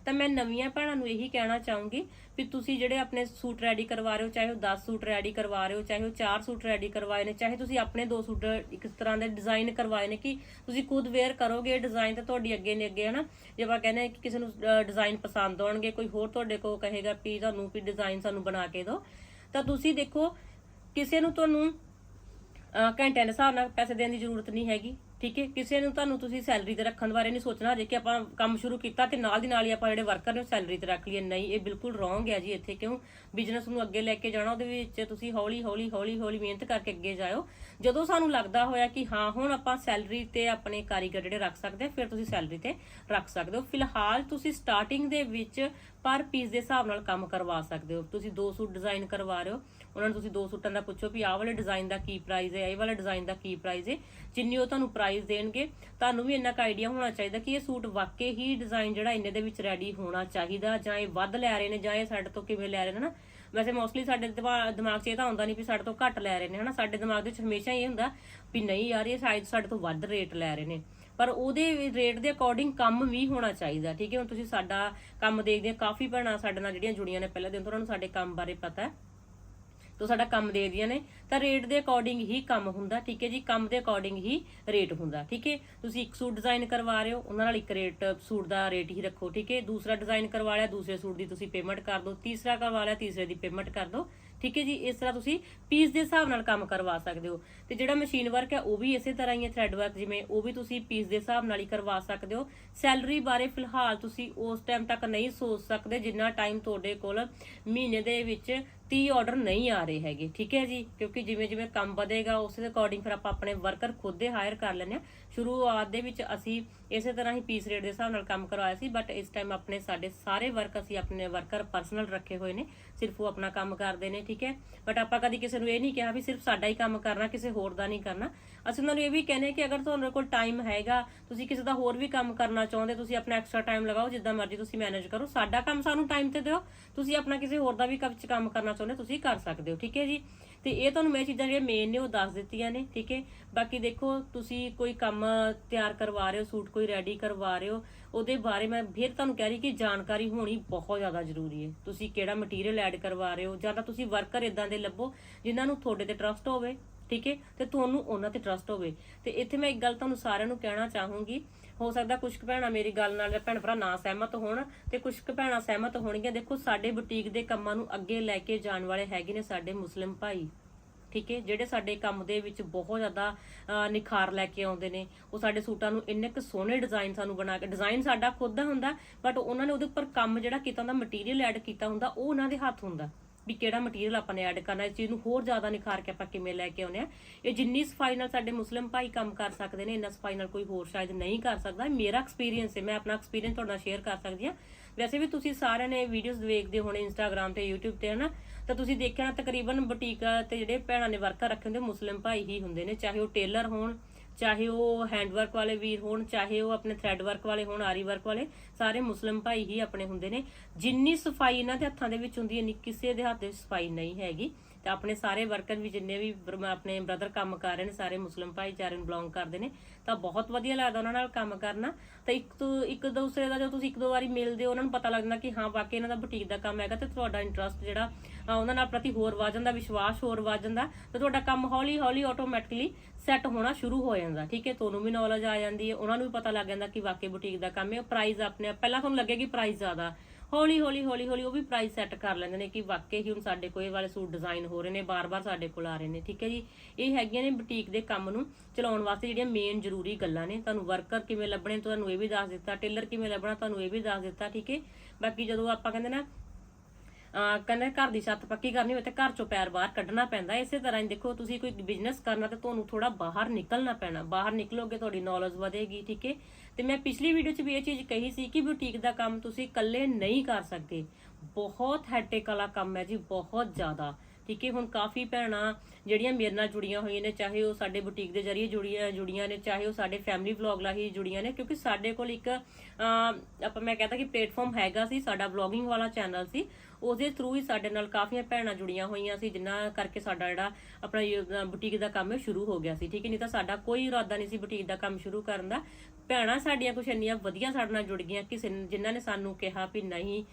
ਤਾਂ ਮੈਂ ਨਵੀਆਂ ਭੈਣਾਂ ਨੂੰ ਇਹੀ ਕਹਿਣਾ ਚਾਹੂੰਗੀ ਵੀ ਤੁਸੀਂ ਜਿਹੜੇ ਆਪਣੇ ਸੂਟ ਰੈਡੀ ਕਰਵਾ ਰਹੇ ਹੋ, ਚਾਹੇ ਉਹ 10 ਸੂਟ ਰੈਡੀ ਕਰਵਾ ਰਹੇ ਹੋ, ਚਾਹੇ ਉਹ 4 ਸੂਟ ਰੈਡੀ ਕਰਵਾਏ ਨੇ, ਚਾਹੇ ਤੁਸੀਂ ਆਪਣੇ ਦੋ ਸੂਟ ਇੱਕ ਤਰ੍ਹਾਂ ਦੇ ਡਿਜ਼ਾਈਨ ਕਰਵਾਏ ਨੇ ਕਿ ਤੁਸੀਂ ਖੁਦ ਵੇਅਰ ਕਰੋਗੇ, ਇਹ ਡਿਜ਼ਾਈਨ ਤਾਂ ਤੁਹਾਡੀ ਅੱਗੇ ਨੇ ਅੱਗੇ, ਹਨਾ? ਜੇ ਆਪਾਂ ਕਹਿੰਦੇ ਹਾਂ ਕਿ ਕਿਸੇ ਨੂੰ ਡਿਜ਼ਾਈਨ ਪਸੰਦ ਆਉਣਗੇ, ਕੋਈ ਹੋਰ ਤੁਹਾਡੇ ਕੋਲ ਕਹੇਗਾ ਵੀ ਤੁਹਾਨੂੰ, ਵੀ ਡਿਜ਼ਾਈਨ ਸਾਨੂੰ ਬਣਾ ਕੇ ਦਿਓ, ਤਾਂ ਤੁਸੀਂ ਦੇਖੋ, ਕਿਸੇ ਨੂੰ ਤੁਹਾਨੂੰ ਘੰਟਿਆਂ ਦੇ ਹਿਸਾਬ ਨਾਲ ਪੈਸੇ ਦੇਣ ਦੀ ਜ਼ਰੂਰਤ ਨਹੀਂ ਹੈਗੀ। ਠੀਕ ਹੈ? ਕਿਸੇ ਨੂੰ ਤੁਹਾਨੂੰ ਤੁਸੀਂ ਸੈਲਰੀ ਤੇ ਰੱਖਣ ਬਾਰੇ ਨਹੀਂ ਸੋਚਣਾ ਜੇ ਕਿ ਆਪਾਂ ਕੰਮ ਸ਼ੁਰੂ ਕੀਤਾ ਤੇ ਨਾਲ ਦੀ ਨਾਲ ਹੀ ਆਪਾਂ ਜਿਹੜੇ ਵਰਕਰ ਨੇ ਸੈਲਰੀ ਤੇ ਰੱਖ ਲਈਏ। ਨਹੀਂ, ਇਹ ਬਿਲਕੁਲ ਰੋਂਗ ਹੈ ਜੀ ਇੱਥੇ, ਕਿਉਂ? ਬਿਜ਼ਨਸ ਨੂੰ ਅੱਗੇ ਲੈ ਕੇ ਜਾਣਾ, ਉਹਦੇ ਵਿੱਚ ਤੁਸੀਂ ਹੌਲੀ ਹੌਲੀ ਹੌਲੀ ਹੌਲੀ ਮਿਹਨਤ ਕਰਕੇ ਅੱਗੇ ਜਾਇਓ। ਜਦੋਂ ਸਾਨੂੰ ਲੱਗਦਾ ਹੋਇਆ ਕਿ ਹਾਂ, ਹੁਣ ਆਪਾਂ ਸੈਲਰੀ ਤੇ ਆਪਣੇ ਕਾਰੀਗਰ ਜਿਹੜੇ ਰੱਖ ਸਕਦੇ ਹਾਂ ਫਿਰ ਤੁਸੀਂ ਸੈਲਰੀ ਤੇ ਰੱਖ ਸਕਦੇ ਹੋ। ਫਿਲਹਾਲ ਤੁਸੀਂ ਸਟਾਰਟਿੰਗ ਦੇ ਵਿੱਚ ਪਰ ਪੀਸ ਦੇ ਹਿਸਾਬ ਨਾਲ ਕੰਮ ਕਰਵਾ ਸਕਦੇ ਹੋ। ਤੁਸੀਂ ਦੋ ਸੂਟ ਡਿਜ਼ਾਈਨ ਕਰਵਾ ਰਹੇ ਹੋ। ਉਹਨਾਂ ਨੂੰ ਤੁਸੀਂ ਦੋ ਸੂਟਾਂ ਦਾ ਪੁੱਛੋ ਵੀ ਆਹ ਵਾਲੇ ਡਿਜ਼ਾਈਨ ਦਾ ਕੀ ਪ੍ਰਾਈਸ ਹੈ, ਇਹ ਵਾਲੇ ਡਿਜ਼ਾਈਨ ਦਾ ਕੀ ਪ੍ਰਾਈਸ ਹੈ। ਜਿੰਨੀ ਉਹ ਤੁਹਾਨੂੰ ਪ੍ਰਾਈਸ ਦੇਣਗੇ, ਤੁਹਾਨੂੰ ਵੀ ਇੰਨਾ ਕੁ ਆਈਡੀਆ ਹੋਣਾ ਚਾਹੀਦਾ ਕਿ ਇਹ ਸੂਟ ਵਾਕਈ ਹੀ ਡਿਜ਼ਾਈਨ ਜਿਹੜਾ ਇੰਨੇ ਦੇ ਵਿੱਚ ਰੈਡੀ ਹੋਣਾ ਚਾਹੀਦਾ, ਜਾਂ ਇਹ ਵੱਧ ਲੈ ਰਹੇ ਨੇ, ਜਾਂ ਇਹ ਸਾਡੇ ਤੋਂ ਕਿਵੇਂ ਲੈ ਰਹੇ ਨੇ ਨਾ ਵੈਸੇ ਮੋਸਟਲੀ ਸਾਡੇ ਦਿਮਾਗ 'ਚ ਇਹ ਤਾਂ ਆਉਂਦਾ ਨਹੀਂ ਵੀ ਸਾਡੇ ਤੋਂ ਘੱਟ ਲੈ ਰਹੇ ਨੇ, ਹਨਾ? ਸਾਡੇ ਦਿਮਾਗ ਦੇ ਵਿੱਚ ਹਮੇਸ਼ਾ ਇਹ ਹੁੰਦਾ ਵੀ ਨਹੀਂ ਯਾਰ, ਇਹ ਸ਼ਾਇਦ ਸਾਡੇ ਤੋਂ ਵੱਧ ਰੇਟ ਲੈ ਰਹੇ ਨੇ। ਪਰ ਉਹਦੇ ਰੇਟ ਦੇ ਅਕੋਰਡਿੰਗ ਕੰਮ ਵੀ ਹੋਣਾ ਚਾਹੀਦਾ, ਠੀਕ ਹੈ? ਹੁਣ ਤੁਸੀਂ ਸਾਡਾ ਕੰਮ ਦੇਖਦੇ ਆ ਕਾਫੀ ਭੈਣਾਂ ਸਾਡੇ ਨਾਲ ਜਿਹੜੀਆਂ ਜੁੜੀਆਂ ਨੇ ਪਹਿਲੇ ਦਿਨ ਤੋਂ, ਉਹਨਾਂ ਨੂੰ ਸਾਡੇ ਕੰਮ ਬਾਰੇ ਪਤਾ ਹੈ। ਤੋ ਸਾਡਾ ਕੰਮ ਦੇ ਦੀਆਂ ਨੇ, ਤਾਂ ਰੇਟ ਦੇ ਅਕੋਰਡਿੰਗ ਹੀ ਕੰਮ ਹੁੰਦਾ, ਠੀਕ ਹੈ ਜੀ? ਕੰਮ ਦੇ ਅਕੋਰਡਿੰਗ ਹੀ ਰੇਟ ਹੁੰਦਾ, ਠੀਕ ਹੈ? ਤੁਸੀਂ ਇੱਕ ਸੂਟ ਡਿਜ਼ਾਈਨ ਕਰਵਾ ਰਹੇ ਹੋ, ਉਹਨਾਂ ਨਾਲ ਇੱਕ ਰੇਟ ਸੂਟ ਦਾ ਰੇਟ ਹੀ ਰੱਖੋ, ਠੀਕ ਹੈ? ਦੂਸਰਾ ਡਿਜ਼ਾਈਨ ਕਰਵਾ ਲਿਆ, ਦੂਸਰੇ ਸੂਟ ਦੀ ਤੁਸੀਂ ਪੇਮੈਂਟ ਕਰ ਦਿਓ, ਤੀਸਰਾ ਕਰਵਾ ਲਿਆ, ਤੀਸਰੇ ਦੀ ਪੇਮੈਂਟ ਕਰ ਦਿਓ। ਠੀਕ ਹੈ ਜੀ? ਇਸ ਤਰ੍ਹਾਂ ਤੁਸੀਂ ਪੀਸ ਦੇ ਹਿਸਾਬ ਨਾਲ ਕੰਮ ਕਰਵਾ ਸਕਦੇ ਹੋ। ਤੇ ਜਿਹੜਾ ਮਸ਼ੀਨ ਵਰਕ ਹੈ, ਉਹ ਵੀ ਇਸੇ ਤਰ੍ਹਾਂ ਹੀ ਹੈ ਥ੍ਰੈਡ ਵਰਕ ਜਿਵੇਂ ਉਹ ਵੀ ਤੁਸੀਂ ਪੀਸ ਦੇ ਹਿਸਾਬ ਨਾਲ ਹੀ ਕਰਵਾ ਸਕਦੇ ਹੋ। ਸੈਲਰੀ ਬਾਰੇ ਫਿਲਹਾਲ ਤੁਸੀਂ ਉਸ ਟਾਈਮ ਤੱਕ ਨਹੀਂ ਸੋਚ ਸਕਦੇ, ਜਿੰਨਾ ਟਾਈਮ ਤੁਹਾਡੇ ਕੋਲ ਮਹੀਨੇ ਦੇ ਵਿੱਚ 30 ਆਰਡਰ ਨਹੀਂ ਆ ਰਹੇ ਹੈਗੇ, ਠੀਕ ਹੈ ਜੀ? ਕਿਉਂਕਿ ਜਿਵੇਂ ਜਿਵੇਂ ਕੰਮ ਵਧੇਗਾ, ਉਸ ਦੇ ਅਕੋਰਡਿੰਗ ਫਿਰ ਆਪਾਂ ਆਪਣੇ ਵਰਕਰ ਖੁਦ ਦੇ ਹਾਇਰ ਕਰ ਲੈਂਦੇ ਆ ਸ਼ੁਰੂਆਤ ਦੇ ਵਿੱਚ ਅਸੀਂ ਇਸੇ ਤਰ੍ਹਾਂ ਹੀ ਪੀਸ ਰੇਟ ਦੇ ਹਿਸਾਬ ਨਾਲ ਕੰਮ ਕਰਵਾਇਆ ਸੀ ਬਟ ਇਸ ਟਾਈਮ ਆਪਣੇ ਸਾਡੇ ਸਾਰੇ ਵਰਕ ਅਸੀਂ ਆਪਣੇ ਵਰਕਰ ਪਰਸਨਲ ਰੱਖੇ ਹੋਏ ਨੇ, ਸਿਰਫ ਉਹ ਆਪਣਾ ਕੰਮ ਕਰਦੇ ਨੇ, ਠੀਕ ਹੈ? ਬਟ ਆਪਾਂ ਕਦੀ ਕਿਸੇ ਨੂੰ ਇਹ ਨਹੀਂ ਕਿਹਾ ਵੀ ਸਿਰਫ ਸਾਡਾ ਹੀ ਕੰਮ ਕਰਨਾ, ਕਿਸੇ ਹੋਰ ਦਾ ਨਹੀਂ ਕਰਨਾ। ਅਸੀਂ ਉਹਨਾਂ ਨੂੰ ਇਹ ਵੀ ਕਹਿੰਦੇ ਕਿ ਅਗਰ ਤੁਹਾਡੇ ਕੋਲ ਟਾਈਮ ਹੈਗਾ, ਤੁਸੀਂ ਕਿਸੇ ਦਾ ਹੋਰ ਵੀ ਕੰਮ ਕਰਨਾ ਚਾਹੁੰਦੇ, ਤੁਸੀਂ ਆਪਣਾ ਐਕਸਟਰਾ ਟਾਈਮ ਲਗਾਓ, ਜਿੱਦਾਂ ਮਰਜ਼ੀ ਤੁਸੀਂ ਮੈਨੇਜ ਕਰੋ। ਸਾਡਾ ਕੰਮ ਸਾਨੂੰ ਟਾਈਮ ਤੇ ਦਿਓ। ਤੁਸੀਂ ਆਪਣਾ ਕਿਸੇ ਹੋਰ ਦਾ ਵੀ ਕੰਮ ਕਰਨਾ ਚਾਹੁੰਦੇ, ਤੁਸੀਂ ਕਰ ਸਕਦੇ ਹੋ, ਠੀਕ ਹੈ ਜੀ? ਤੇ ਇਹ ਤੁਹਾਨੂੰ ਮੈਂ ਚੀਜ਼ਾਂ ਜਿਹੜੀਆਂ ਮੇਨ ਨੇ ਉਹ ਦੱਸ ਦਿੱਤੀਆਂ ਨੇ, ਠੀਕ ਹੈ? ਬਾਕੀ ਦੇਖੋ, ਤੁਸੀਂ ਕੋਈ ਕੰਮ ਤਿਆਰ ਕਰਵਾ ਰਹੇ ਹੋ, ਸੂਟ ਕੋਈ ਰੈਡੀ ਕਰਵਾ ਰਹੇ ਹੋ, ਉਹਦੇ ਬਾਰੇ ਮੈਂ ਫਿਰ ਤੁਹਾਨੂੰ ਕਹਿ ਰਹੀ ਕਿ ਜਾਣਕਾਰੀ ਹੋਣੀ ਬਹੁਤ ਜ਼ਿਆਦਾ ਜ਼ਰੂਰੀ ਹੈ। ਤੁਸੀਂ ਕਿਹੜਾ ਮਟੀਰੀਅਲ ਐਡ ਕਰਵਾ ਰਹੇ ਹੋ, ਜਾਂ ਤਾਂ ਤੁਸੀਂ ਵਰਕਰ ਇਦਾਂ ਦੇ ਲੱਭੋ, ਜਿਨ੍ਹਾਂ ਨੂੰ ਤੁਹਾਡੇ ਤੇ ਟਰਸਟ ਹੋਵੇ। ਠੀਕ ਹੈ? ਤੇ ਤੁਹਾਨੂੰ ਉਹਨਾਂ ਤੇ ਟਰਸਟ ਹੋਵੇ। ਤੇ ਇੱਥੇ ਮੈਂ ਇੱਕ ਗੱਲ ਤੁਹਾਨੂੰ ਸਾਰਿਆਂ ਨੂੰ ਕਹਿਣਾ ਚਾਹੂੰਗੀ। ਹੋ ਸਕਦਾ ਕੁਝ ਕੁ ਭੈਣਾਂ ਮੇਰੀ ਗੱਲ ਨਾਲ ਭੈਣ ਭਰਾ ਨਾ ਸਹਿਮਤ ਹੋਣ ਤੇ ਕੁਝ ਕੁ ਭੈਣਾਂ ਸਹਿਮਤ ਹੋਣਗੀਆਂ। ਦੇਖੋ, ਸਾਡੇ ਬੁਟੀਕ ਦੇ ਕੰਮਾਂ ਨੂੰ ਅੱਗੇ ਲੈ ਕੇ ਜਾਣ ਵਾਲੇ ਹੈਗੇ ਨੇ ਸਾਡੇ ਮੁਸਲਿਮ ਭਾਈ। ਠੀਕ ਹੈ? ਜਿਹੜੇ ਸਾਡੇ ਕੰਮ ਦੇ ਵਿੱਚ ਬਹੁਤ ਜ਼ਿਆਦਾ ਨਿਖਾਰ ਲੈ ਕੇ ਆਉਂਦੇ ਨੇ, ਉਹ ਸਾਡੇ ਸੂਟਾਂ ਨੂੰ ਇੰਨੇ ਕੁ ਸੋਹਣੇ ਡਿਜ਼ਾਈਨ ਸਾਨੂੰ ਬਣਾ ਕੇ ਡਿਜ਼ਾਈਨ ਸਾਡਾ ਖੁਦ ਦਾ ਹੁੰਦਾ ਬਟ ਉਹਨਾਂ ਨੇ ਉਹਦੇ ਉੱਪਰ ਕੰਮ ਜਿਹੜਾ ਕੀਤਾ ਹੁੰਦਾ ਮਟੀਰੀਅਲ ਐਡ ਕੀਤਾ ਹੁੰਦਾ, ਉਹ ਉਹਨਾਂ ਦੇ ਹੱਥ ਹੁੰਦਾ। ਵੀ ਕਿਹੜਾ ਮਟੀਰੀਅਲ ਆਪਾਂ ਨੇ ਐਡ ਕਰਨਾ, ਇਸ ਚੀਜ਼ ਨੂੰ ਹੋਰ ਜ਼ਿਆਦਾ ਨਿਖਾਰ ਕੇ ਆਪਾਂ ਕਿਵੇਂ ਲੈ ਕੇ ਆਉਨੇ ਆ ਇਹ ਜਿੰਨੀ ਸਫ਼ਾਈ ਨਾਲ ਸਾਡੇ ਮੁਸਲਿਮ ਭਾਈ ਕੰਮ ਕਰ ਸਕਦੇ ਨੇ, ਇੰਨਾ ਸਫ਼ਾਈ ਨਾਲ ਕੋਈ ਹੋਰ ਸ਼ਾਇਦ ਨਹੀਂ ਕਰ ਸਕਦਾ। ਮੇਰਾ ਐਕਸਪੀਰੀਅੰਸ ਹੈ, ਮੈਂ ਆਪਣਾ ਐਕਸਪੀਰੀਅੰਸ ਤੁਹਾਡੇ ਨਾਲ ਸ਼ੇਅਰ ਕਰ ਸਕਦੀ ਹਾਂ। ਵੈਸੇ ਵੀ ਤੁਸੀਂ ਸਾਰਿਆਂ ਨੇ ਵੀਡੀਓਜ਼ ਵੇਖਦੇ ਹੋਣੇ ਇੰਸਟਾਗ੍ਰam ਤੇ, YouTube ਤੇ, ਹਨਾ? ਤਾਂ ਤੁਸੀਂ ਦੇਖਿਆ ਤਕਰੀਬਨ ਬੁਟੀਕ ਤੇ ਜਿਹੜੇ ਭੈਣਾਂ ਨੇ ਵਰਕਰ ਰੱਖੇ ਹੁੰਦੇ ਮੁਸਲਿਮ ਭਾਈ ਹੀ ਹੁੰਦੇ ਨੇ, ਚਾਹੇ ਉਹ ਟੇਲਰ ਹੋਣ ਚਾਹੇ ਉਹ ਹੈਂਡ ਵਰਕ ਵਾਲੇ ਵੀਰ ਹੋਣ, ਚਾਹੇ ਉਹ ਆਪਣੇ ਥ੍ਰੈਡ ਵਰਕ ਵਾਲੇ ਹੋਣ, ਆਰੀ ਵਰਕ ਵਾਲੇ, ਸਾਰੇ ਮੁਸਲਿਮ ਭਾਈ ਹੀ ਆਪਣੇ ਹੁੰਦੇ ਨੇ। ਜਿੰਨੀ ਸਫ਼ਾਈ ਇਹਨਾਂ ਦੇ ਹੱਥਾਂ ਦੇ ਵਿੱਚ ਹੁੰਦੀ ਹੈ ਨੀ ਕਿਸੇ ਦੇ ਹੱਥ ਦੇ ਵਿੱਚ ਸਫ਼ਾਈ ਨਹੀਂ ਹੈਗੀ। ਤੇ ਆਪਣੇ ਸਾਰੇ ਵਰਕਰ ਵੀ ਜਿੰਨੇ ਵੀ ਆਪਣੇ ਬ੍ਰਦਰ ਕੰਮ ਕਰ ਰਹੇ ਨੇ, ਸਾਰੇ ਮੁਸਲਿਮ ਭਾਈਚਾਰੇ ਨੂੰ ਬਿਲੋਂਗ ਕਰਦੇ ਨੇ, ਤਾਂ ਬਹੁਤ ਵਧੀਆ ਲੱਗਦਾ ਉਹਨਾਂ ਨਾਲ ਕੰਮ ਕਰਨਾ। ਤਾਂ ਇੱਕ ਤੋਂ, ਇੱਕ ਦੂਸਰੇ ਦਾ ਜਦੋਂ ਤੁਸੀਂ ਇੱਕ ਦੋ ਵਾਰੀ ਮਿਲਦੇ ਹੋ, ਉਹਨਾਂ ਨੂੰ ਪਤਾ ਲੱਗਦਾ ਕਿ ਹਾਂ, ਵਾਕਈ ਇਹਨਾਂ ਦਾ ਬੁਟੀਕ ਦਾ ਕੰਮ ਹੈਗਾ ਤੇ ਤੁਹਾਡਾ ਇੰਟਰਸਟ ਜਿਹੜਾ ਉਹਨਾਂ ਨਾਲ ਪ੍ਰਤੀ ਹੋਰ ਵੱਧ ਜਾਂਦਾ ਵਿਸ਼ਵਾਸ, ਹੋਰ ਵੱਧ ਜਾਂਦਾ ਤੇ ਤੁਹਾਡਾ ਕੰਮ ਹੌਲੀ ਹੌਲੀ ਆਟੋਮੈਟਿਕਲੀ ਸੈੱਟ ਹੋਣਾ ਸ਼ੁਰੂ ਹੋ ਜਾਂਦਾ। ਠੀਕ ਹੈ, ਤੁਹਾਨੂੰ ਵੀ ਨੌਲੇਜ ਆ ਜਾਂਦੀ ਹੈ, ਉਹਨਾਂ ਨੂੰ ਵੀ ਪਤਾ ਲੱਗ ਜਾਂਦਾ ਕਿ ਵਾਕਈ ਬੁਟੀਕ ਦਾ ਕੰਮ ਹੈ ਪ੍ਰਾਈਸ ਆਪਣੇ ਆਪ, ਪਹਿਲਾਂ ਤੁਹਾਨੂੰ ਲੱਗੇਗੀ ਪ੍ਰਾਈਸ ਜ਼ਿਆਦਾ ਹੌਲੀ ਹੌਲੀ ਹੌਲੀ ਹੌਲੀ ਉਹ ਵੀ ਪ੍ਰਾਈਸ ਸੈੱਟ ਕਰ ਲੈਂਦੇ ਨੇ ਕਿ ਵਾਕਈ ਹੀ ਹੁਣ ਸਾਡੇ ਕੋਲ ਇਹ ਵਾਲੇ ਸੂਟ ਡਿਜ਼ਾਈਨ ਹੋ ਰਹੇ ਨੇ, ਬਾਰ-ਬਾਰ ਸਾਡੇ ਕੋਲ ਆ ਰਹੇ ਨੇ, ਠੀਕ ਹੈ ਜੀ? ਇਹ ਹੈਗੀਆਂ ਨੇ ਬੁਟੀਕ ਦੇ ਕੰਮ ਨੂੰ ਚਲਾਉਣ ਵਾਸਤੇ ਜਿਹੜੀਆਂ ਮੇਨ ਜ਼ਰੂਰੀ ਗੱਲਾਂ ਨੇ। ਤੁਹਾਨੂੰ ਵਰਕਰ ਕਿਵੇਂ ਲੱਭਣੇ, ਤੁਹਾਨੂੰ ਇਹ ਵੀ ਦੱਸ ਦਿੱਤਾ ਟੇਲਰ ਕਿਵੇਂ ਲੱਭਣਾ, ਤੁਹਾਨੂੰ ਇਹ ਵੀ ਦੱਸ ਦਿੱਤਾ, ਠੀਕ ਹੈ? ਬਾਕੀ ਜਦੋਂ ਆਪਾਂ ਕਹਿੰਦੇ ਨਾ ਕਹਿੰਦੇ ਘਰ ਦੀ ਛੱਤ ਪੱਕੀ ਕਰਨੀ ਹੋਵੇ ਤੇ ਘਰ ਚੋਂ ਪੈਰ ਬਾਹਰ ਕੱਢਣਾ ਪੈਂਦਾ। ਇਸੇ ਤਰ੍ਹਾਂ ਹੀ ਦੇਖੋ, ਤੁਸੀਂ ਕੋਈ ਬਿਜ਼ਨਸ ਕਰਨਾ ਤੇ ਤੁਹਾਨੂੰ ਥੋੜਾ ਬਾਹਰ ਨਿਕਲਣਾ ਪੈਣਾ। ਬਾਹਰ ਨਿਕਲੋਗੇ ਤੁਹਾਡੀ ਨੌਲੇਜ ਵਧੇਗੀ, ਠੀਕ ਹੈ? ਤੇ ਮੈਂ ਪਿਛਲੀ ਵੀਡੀਓ 'ਚ ਵੀ ਇਹ ਚੀਜ਼ ਕਹੀ ਸੀ ਕਿ ਬੁਟੀਕ ਦਾ ਕੰਮ ਤੁਸੀਂ ਇਕੱਲੇ ਨਹੀਂ ਕਰ ਸਕਦੇ। ਬਹੁਤ ਹੈਟੇਕ ਵਾਲਾ ਕੰਮ ਹੈ ਜੀ, ਬਹੁਤ ਜ਼ਿਆਦਾ। ਠੀਕ ਹੈ? ਹੁਣ ਕਾਫੀ ਭੈਣਾਂ ਜਿਹੜੀਆਂ ਮੇਰੇ ਨਾਲ ਜੁੜੀਆਂ ਹੋਈਆਂ ਨੇ, ਚਾਹੇ ਉਹ ਸਾਡੇ ਬੁਟੀਕ ਦੇ ਜ਼ਰੀਏ ਜੁੜੀਆਂ ਜੁੜੀਆਂ ਨੇ, ਚਾਹੇ ਉਹ ਸਾਡੇ ਫੈਮਿਲੀ ਵਲੌਗ ਰਾਹੀਂ ਜੁੜੀਆਂ ਨੇ, ਕਿਉਂਕਿ ਸਾਡੇ ਕੋਲ ਇੱਕ ਆਪਾਂ ਮੈਂ ਕਹਤਾ ਕਿ ਪਲੇਟਫਾਰਮ ਹੈਗਾ ਸੀ, ਸਾਡਾ ਵਲੌਗਿੰਗ ਵਾਲਾ ਚੈਨਲ ਸੀ। ਉਹਦੇ ਥਰੂ ਹੀ ਸਾਡੇ ਨਾਲ ਕਾਫੀਆਂ ਭੈਣਾਂ ਜੁੜੀਆਂ ਹੋਈਆਂ ਸੀ ਜਿਨ੍ਹਾਂ ਕਰਕੇ ਸਾਡਾ ਜਿਹੜਾ ਆਪਣਾ ਬੁਟੀਕ ਦਾ ਕੰਮ ਹੈ ਸ਼ੁਰੂ ਹੋ ਗਿਆ ਸੀ, ਠੀਕ ਹੈ ਨਹੀਂ ਤਾਂ ਸਾਡਾ ਕੋਈ ਇਰਾਦਾ ਨਹੀਂ ਸੀ ਬੁਟੀਕ ਦਾ ਕੰਮ ਸ਼ੁਰੂ ਕਰਨ ਦਾ। ਭੈਣਾਂ ਸਾਡੀਆਂ ਕੁਛ ਇੰਨੀਆਂ ਵਧੀਆ ਸਾਡੇ ਨਾਲ ਜੁੜ ਗਈਆਂ ਕਿਸੇ ਜਿਨ- ਜਿਨ੍ਹਾਂ ਨੇ ਸਾਨੂੰ ਕਿਹਾ ਵੀ ਨਹੀਂ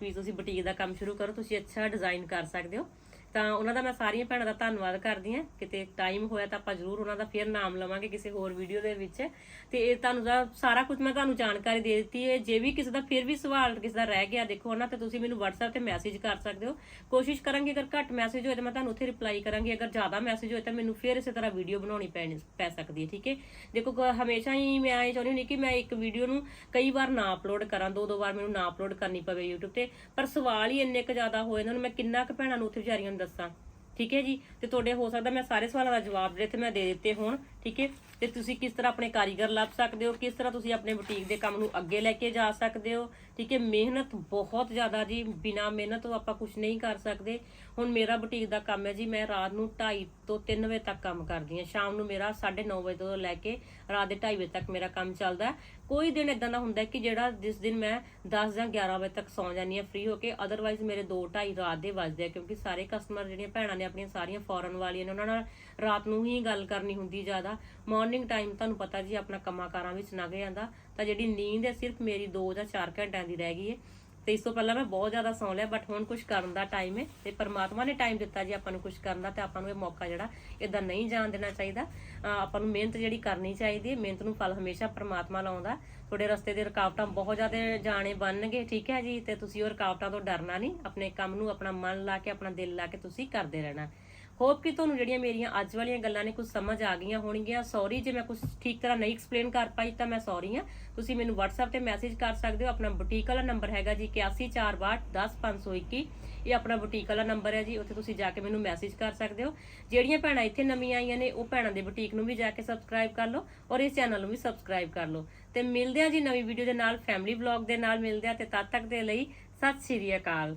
ਵੀ ਤੁਸੀਂ ਬੁਟੀਕ ਦਾ ਕੰਮ ਸ਼ੁਰੂ ਕਰੋ, ਤੁਸੀਂ ਅੱਛਾ ਡਿਜ਼ਾਈਨ ਕਰ ਸਕਦੇ ਹੋ। ਤਾਂ ਉਹਨਾਂ ਦਾ ਮੈਂ ਸਾਰੀਆਂ ਭੈਣਾਂ ਦਾ ਧੰਨਵਾਦ ਕਰਦੀ ਹਾਂ। ਕਿਤੇ ਟਾਈਮ ਹੋਇਆ ਤਾਂ ਆਪਾਂ ਜ਼ਰੂਰ ਉਹਨਾਂ ਦਾ ਫਿਰ ਨਾਮ ਲਵਾਂਗੇ ਕਿਸੇ ਹੋਰ ਵੀਡੀਓ ਦੇ ਵਿੱਚ। ਤੇ ਇਹ ਤੁਹਾਨੂੰ ਦਾ ਸਾਰਾ ਕੁਝ ਮੈਂ ਤੁਹਾਨੂੰ ਜਾਣਕਾਰੀ ਦੇ ਦਿੱਤੀ ਹੈ। ਜੇ ਵੀ ਕਿਸੇ ਦਾ ਫਿਰ ਵੀ ਸਵਾਲ ਕਿਸੇ ਦਾ ਰਹਿ ਗਿਆ, ਦੇਖੋ ਨਾ ਤੇ ਤੁਸੀਂ ਮੈਨੂੰ WhatsApp ਤੇ ਮੈਸੇਜ ਕਰ ਸਕਦੇ ਹੋ। ਕੋਸ਼ਿਸ਼ ਕਰਾਂਗੇ, ਅਗਰ ਘੱਟ ਮੈਸੇਜ ਹੋਏ ਤਾਂ ਮੈਂ ਤੁਹਾਨੂੰ ਉੱਥੇ ਰਿਪਲਾਈ ਕਰਾਂਗੀ। ਅਗਰ ਜ਼ਿਆਦਾ ਮੈਸੇਜ ਹੋਏ ਤਾਂ ਮੈਨੂੰ ਫਿਰ ਇਸੇ ਤਰ੍ਹਾਂ ਵੀਡੀਓ ਬਣਾਉਣੀ ਪੈਣੀ ਪੈ ਸਕਦੀ ਹੈ, ਠੀਕ ਹੈ? ਦੇਖੋ, ਕ- ਹਮੇਸ਼ਾ ਹੀ ਮੈਂ ਇਹ ਚਾਹੁੰਦੀ ਹੁੰਦੀ ਕਿ ਮੈਂ ਇੱਕ ਵੀਡੀਓ ਨੂੰ ਕਈ ਵਾਰ ਨਾ ਅਪਲੋਡ ਕਰਾਂ। ਦੋ ਦੋ ਵਾਰ ਮੈਨੂੰ ਨਾ ਅਪਲੋਡ ਕਰਨੀ ਪਵੇ YouTube ਤੇ। ਪਰ ਸਵਾਲ ਹੀ ਇੰਨੇ ਕੁ ਜ਼ਿਆਦਾ ਹੋਏ ਨੇ ਮੈਂ ਕਿੰਨਾ ਕੁ ਭੈਣਾਂ ਨੂੰ ਉੱਥੇ ਵਿਚਾਰੀਆਂ ਨੂੰ ਦੱਸਾਂ। ਠੀਕ ਹੈ ਜੀ? ਤੇ ਤੁਹਾਡੇ ਹੋ ਸਕਦਾ ਮੈਂ ਸਾਰੇ ਸਵਾਲਾਂ ਦਾ ਜਵਾਬ ਜਿਹੜੇ ਤੇ ਮੈਂ ਦੇ ਦਿੱਤੇ ਹੋਣ, ਠੀਕ ਹੈ? ਤੇ ਤੁਸੀਂ ਕਿਸ ਤਰ੍ਹਾਂ ਆਪਣੇ ਕਾਰੀਗਰ ਲੱਭ ਸਕਦੇ ਹੋ? ਕਿਸ ਤਰ੍ਹਾਂ ਤੁਸੀਂ ਆਪਣੇ ਬੁਟੀਕ ਦੇ ਕੰਮ ਨੂੰ ਅੱਗੇ ਲੈ ਕੇ ਜਾ ਸਕਦੇ ਹੋ? ਠੀਕ ਹੈ, ਮਿਹਨਤ ਬਹੁਤ ਜ਼ਿਆਦਾ ਜੀ। ਬਿਨਾ ਮਿਹਨਤ ਤੋਂ ਆਪਾਂ ਕੁਝ ਨਹੀਂ ਕਰ ਸਕਦੇ। ਹੁਣ ਮੇਰਾ ਬੁਟੀਕ ਦਾ ਕੰਮ ਹੈ ਜੀ, ਮੈਂ ਰਾਤ ਨੂੰ 2:30 ਤੋਂ 3 ਵਜੇ ਤੱਕ ਕੰਮ ਕਰਦੀ ਹਾਂ। ਸ਼ਾਮ ਨੂੰ ਮੇਰਾ 9:30 ਵਜੇ ਤੋਂ ਲੈ ਕੇ ਰਾਤ ਦੇ 2:30 ਵਜੇ ਤੱਕ ਮੇਰਾ ਕੰਮ ਚੱਲਦਾ ਹੈ। ਕੋਈ ਦਿਨ ਇਦਾਂ ਦਾ ਹੁੰਦਾ ਕਿ ਜਿਹੜਾ ਜਿਸ ਦਿਨ ਮੈਂ 10 ਜਾਂ 11 ਵਜੇ ਤੱਕ ਸੌਂ ਜਾਂਦੀ ਹਾਂ ਫ੍ਰੀ ਹੋ ਕੇ ਅਦਰਵਾਈਜ਼ ਮੇਰੇ 2:30 ਰਾਤ ਦੇ ਵੱਜਦੇ ਆ, ਕਿਉਂਕਿ ਸਾਰੇ ਕਸਟਮਰ ਜਿਹੜੀਆਂ ਭੈਣਾਂ ਨੇ ਆਪਣੀਆਂ ਸਾਰੀਆਂ ਫੋਰਨ ਵਾਲੀਆਂ ਨੇ, ਉਹਨਾਂ ਨਾਲ ਰਾਤ ਨੂੰ ਹੀ ਗੱਲ ਕਰਨੀ ਹੁੰਦੀ ਜ਼ਿਆਦਾ ਮਾਰਨਿੰਗ ਟਾਈਮ ਤੁਹਾਨੂੰ ਪਤਾ ਜੀ ਆਪਣਾ ਕੰਮਾਂ ਕਾਰਾਂ ਵਿੱਚ ਲੰਘ ਜਾਂਦਾ, ਤਾਂ ਜਿਹੜੀ ਨੀਂਦ ਹੈ ਸਿਰਫ ਮੇਰੀ 2 ਜਾਂ 4 ਘੰਟਿਆਂ ਦੀ ਰਹਿ ਗਈ ਹੈ ਤੇ ਇਸ ਤੋਂ ਪਹਿਲਾਂ ਮੈਂ ਬਹੁਤ ਜ਼ਿਆਦਾ ਸੌਂ ਲਿਆ ਬਟ ਹੁਣ ਕੁਝ ਕਰਨ ਦਾ ਟਾਈਮ ਹੈ ਤੇ ਪਰਮਾਤਮਾ ਨੇ ਟਾਈਮ ਦਿੱਤਾ ਜੀ ਆਪਾਂ ਨੂੰ ਕੁਝ ਕਰਨ ਦਾ ਤੇ ਆਪਾਂ ਨੂੰ ਇਹ ਮੌਕਾ ਜਿਹੜਾ ਇਦਾਂ ਨਹੀਂ ਜਾਣ ਦੇਣਾ ਚਾਹੀਦਾ। ਆਪਾਂ ਨੂੰ ਮਿਹਨਤ ਜਿਹੜੀ ਕਰਨੀ ਚਾਹੀਦੀ ਹੈ, ਮਿਹਨਤ ਨੂੰ ਫਲ ਹਮੇਸ਼ਾ ਪਰਮਾਤਮਾ ਲਾਉਂਦਾ। ਤੁਹਾਡੇ ਰਸਤੇ ਦੇ ਰੁਕਾਵਟਾਂ ਬਹੁਤ ਜ਼ਿਆਦਾ ਜਾਣੇ ਬਣਨਗੇ, ਠੀਕ ਹੈ ਜੀ? ਤੇ ਤੁਸੀਂ ਉਹ ਰੁਕਾਵਟਾਂ ਤੋਂ ਡਰਨਾ ਨਹੀਂ, ਆਪਣੇ ਕੰਮ ਨੂੰ ਆਪਣਾ ਮਨ ਲਾ ਕੇ, ਆਪਣਾ ਦਿਲ ਲਾ ਕੇ ਤੁਸੀਂ ਕਰਦੇ ਰਹਿਣਾ। ਹੋਪ ਕਿ ਤੁਹਾਨੂੰ ਜਿਹੜੀਆਂ ਮੇਰੀਆਂ ਅੱਜ ਵਾਲੀਆਂ ਗੱਲਾਂ ਨੇ ਕੁਝ ਸਮਝ ਆ ਗਈਆਂ ਹੋਣਗੀਆਂ। ਸੌਰੀ ਜੇ ਮੈਂ ਕੁਝ ਠੀਕ ਤਰ੍ਹਾਂ ਨਹੀਂ ਐਕਸਪਲੇਨ ਕਰ ਪਾਈ ਤਾਂ ਮੈਂ ਸੌਰੀ ਹਾਂ। ਤੁਸੀਂ ਮੈਨੂੰ WhatsApp ਤੇ ਮੈਸੇਜ ਕਰ ਸਕਦੇ ਹੋ। ਆਪਣਾ ਬੁਟੀਕ ਵਾਲਾ ਨੰਬਰ ਹੈਗਾ ਜੀ 8142610521 ਇਹ ਆਪਣਾ ਬੁਟੀਕ ਵਾਲਾ ਨੰਬਰ ਹੈ ਜੀ। ਉੱਥੇ ਤੁਸੀਂ ਜਾ ਕੇ ਮੈਨੂੰ ਮੈਸੇਜ ਕਰ ਸਕਦੇ ਹੋ। ਜਿਹੜੀਆਂ ਭੈਣਾਂ ਇੱਥੇ ਨਵੀਆਂ ਆਈਆਂ ਨੇ, ਉਹ ਭੈਣਾਂ ਦੇ ਬੁਟੀਕ ਨੂੰ ਵੀ ਜਾ ਕੇ ਸਬਸਕ੍ਰਾਈਬ ਕਰ ਲਓ ਔਰ ਇਸ ਚੈਨਲ ਨੂੰ ਵੀ ਸਬਸਕ੍ਰਾਈਬ ਕਰ ਲਓ। ਤੇ ਮਿਲਦੇ ਆ ਜੀ ਨਵੀਂ ਵੀਡੀਓ ਦੇ ਨਾਲ ਫੈਮਿਲੀ ਵਲੌਗ ਦੇ ਨਾਲ ਮਿਲਦੇ ਆ ਤੇ ਤਦ ਤੱਕ ਦੇ ਲਈ ਸਤਿ ਸ਼੍ਰੀ ਅਕਾਲ।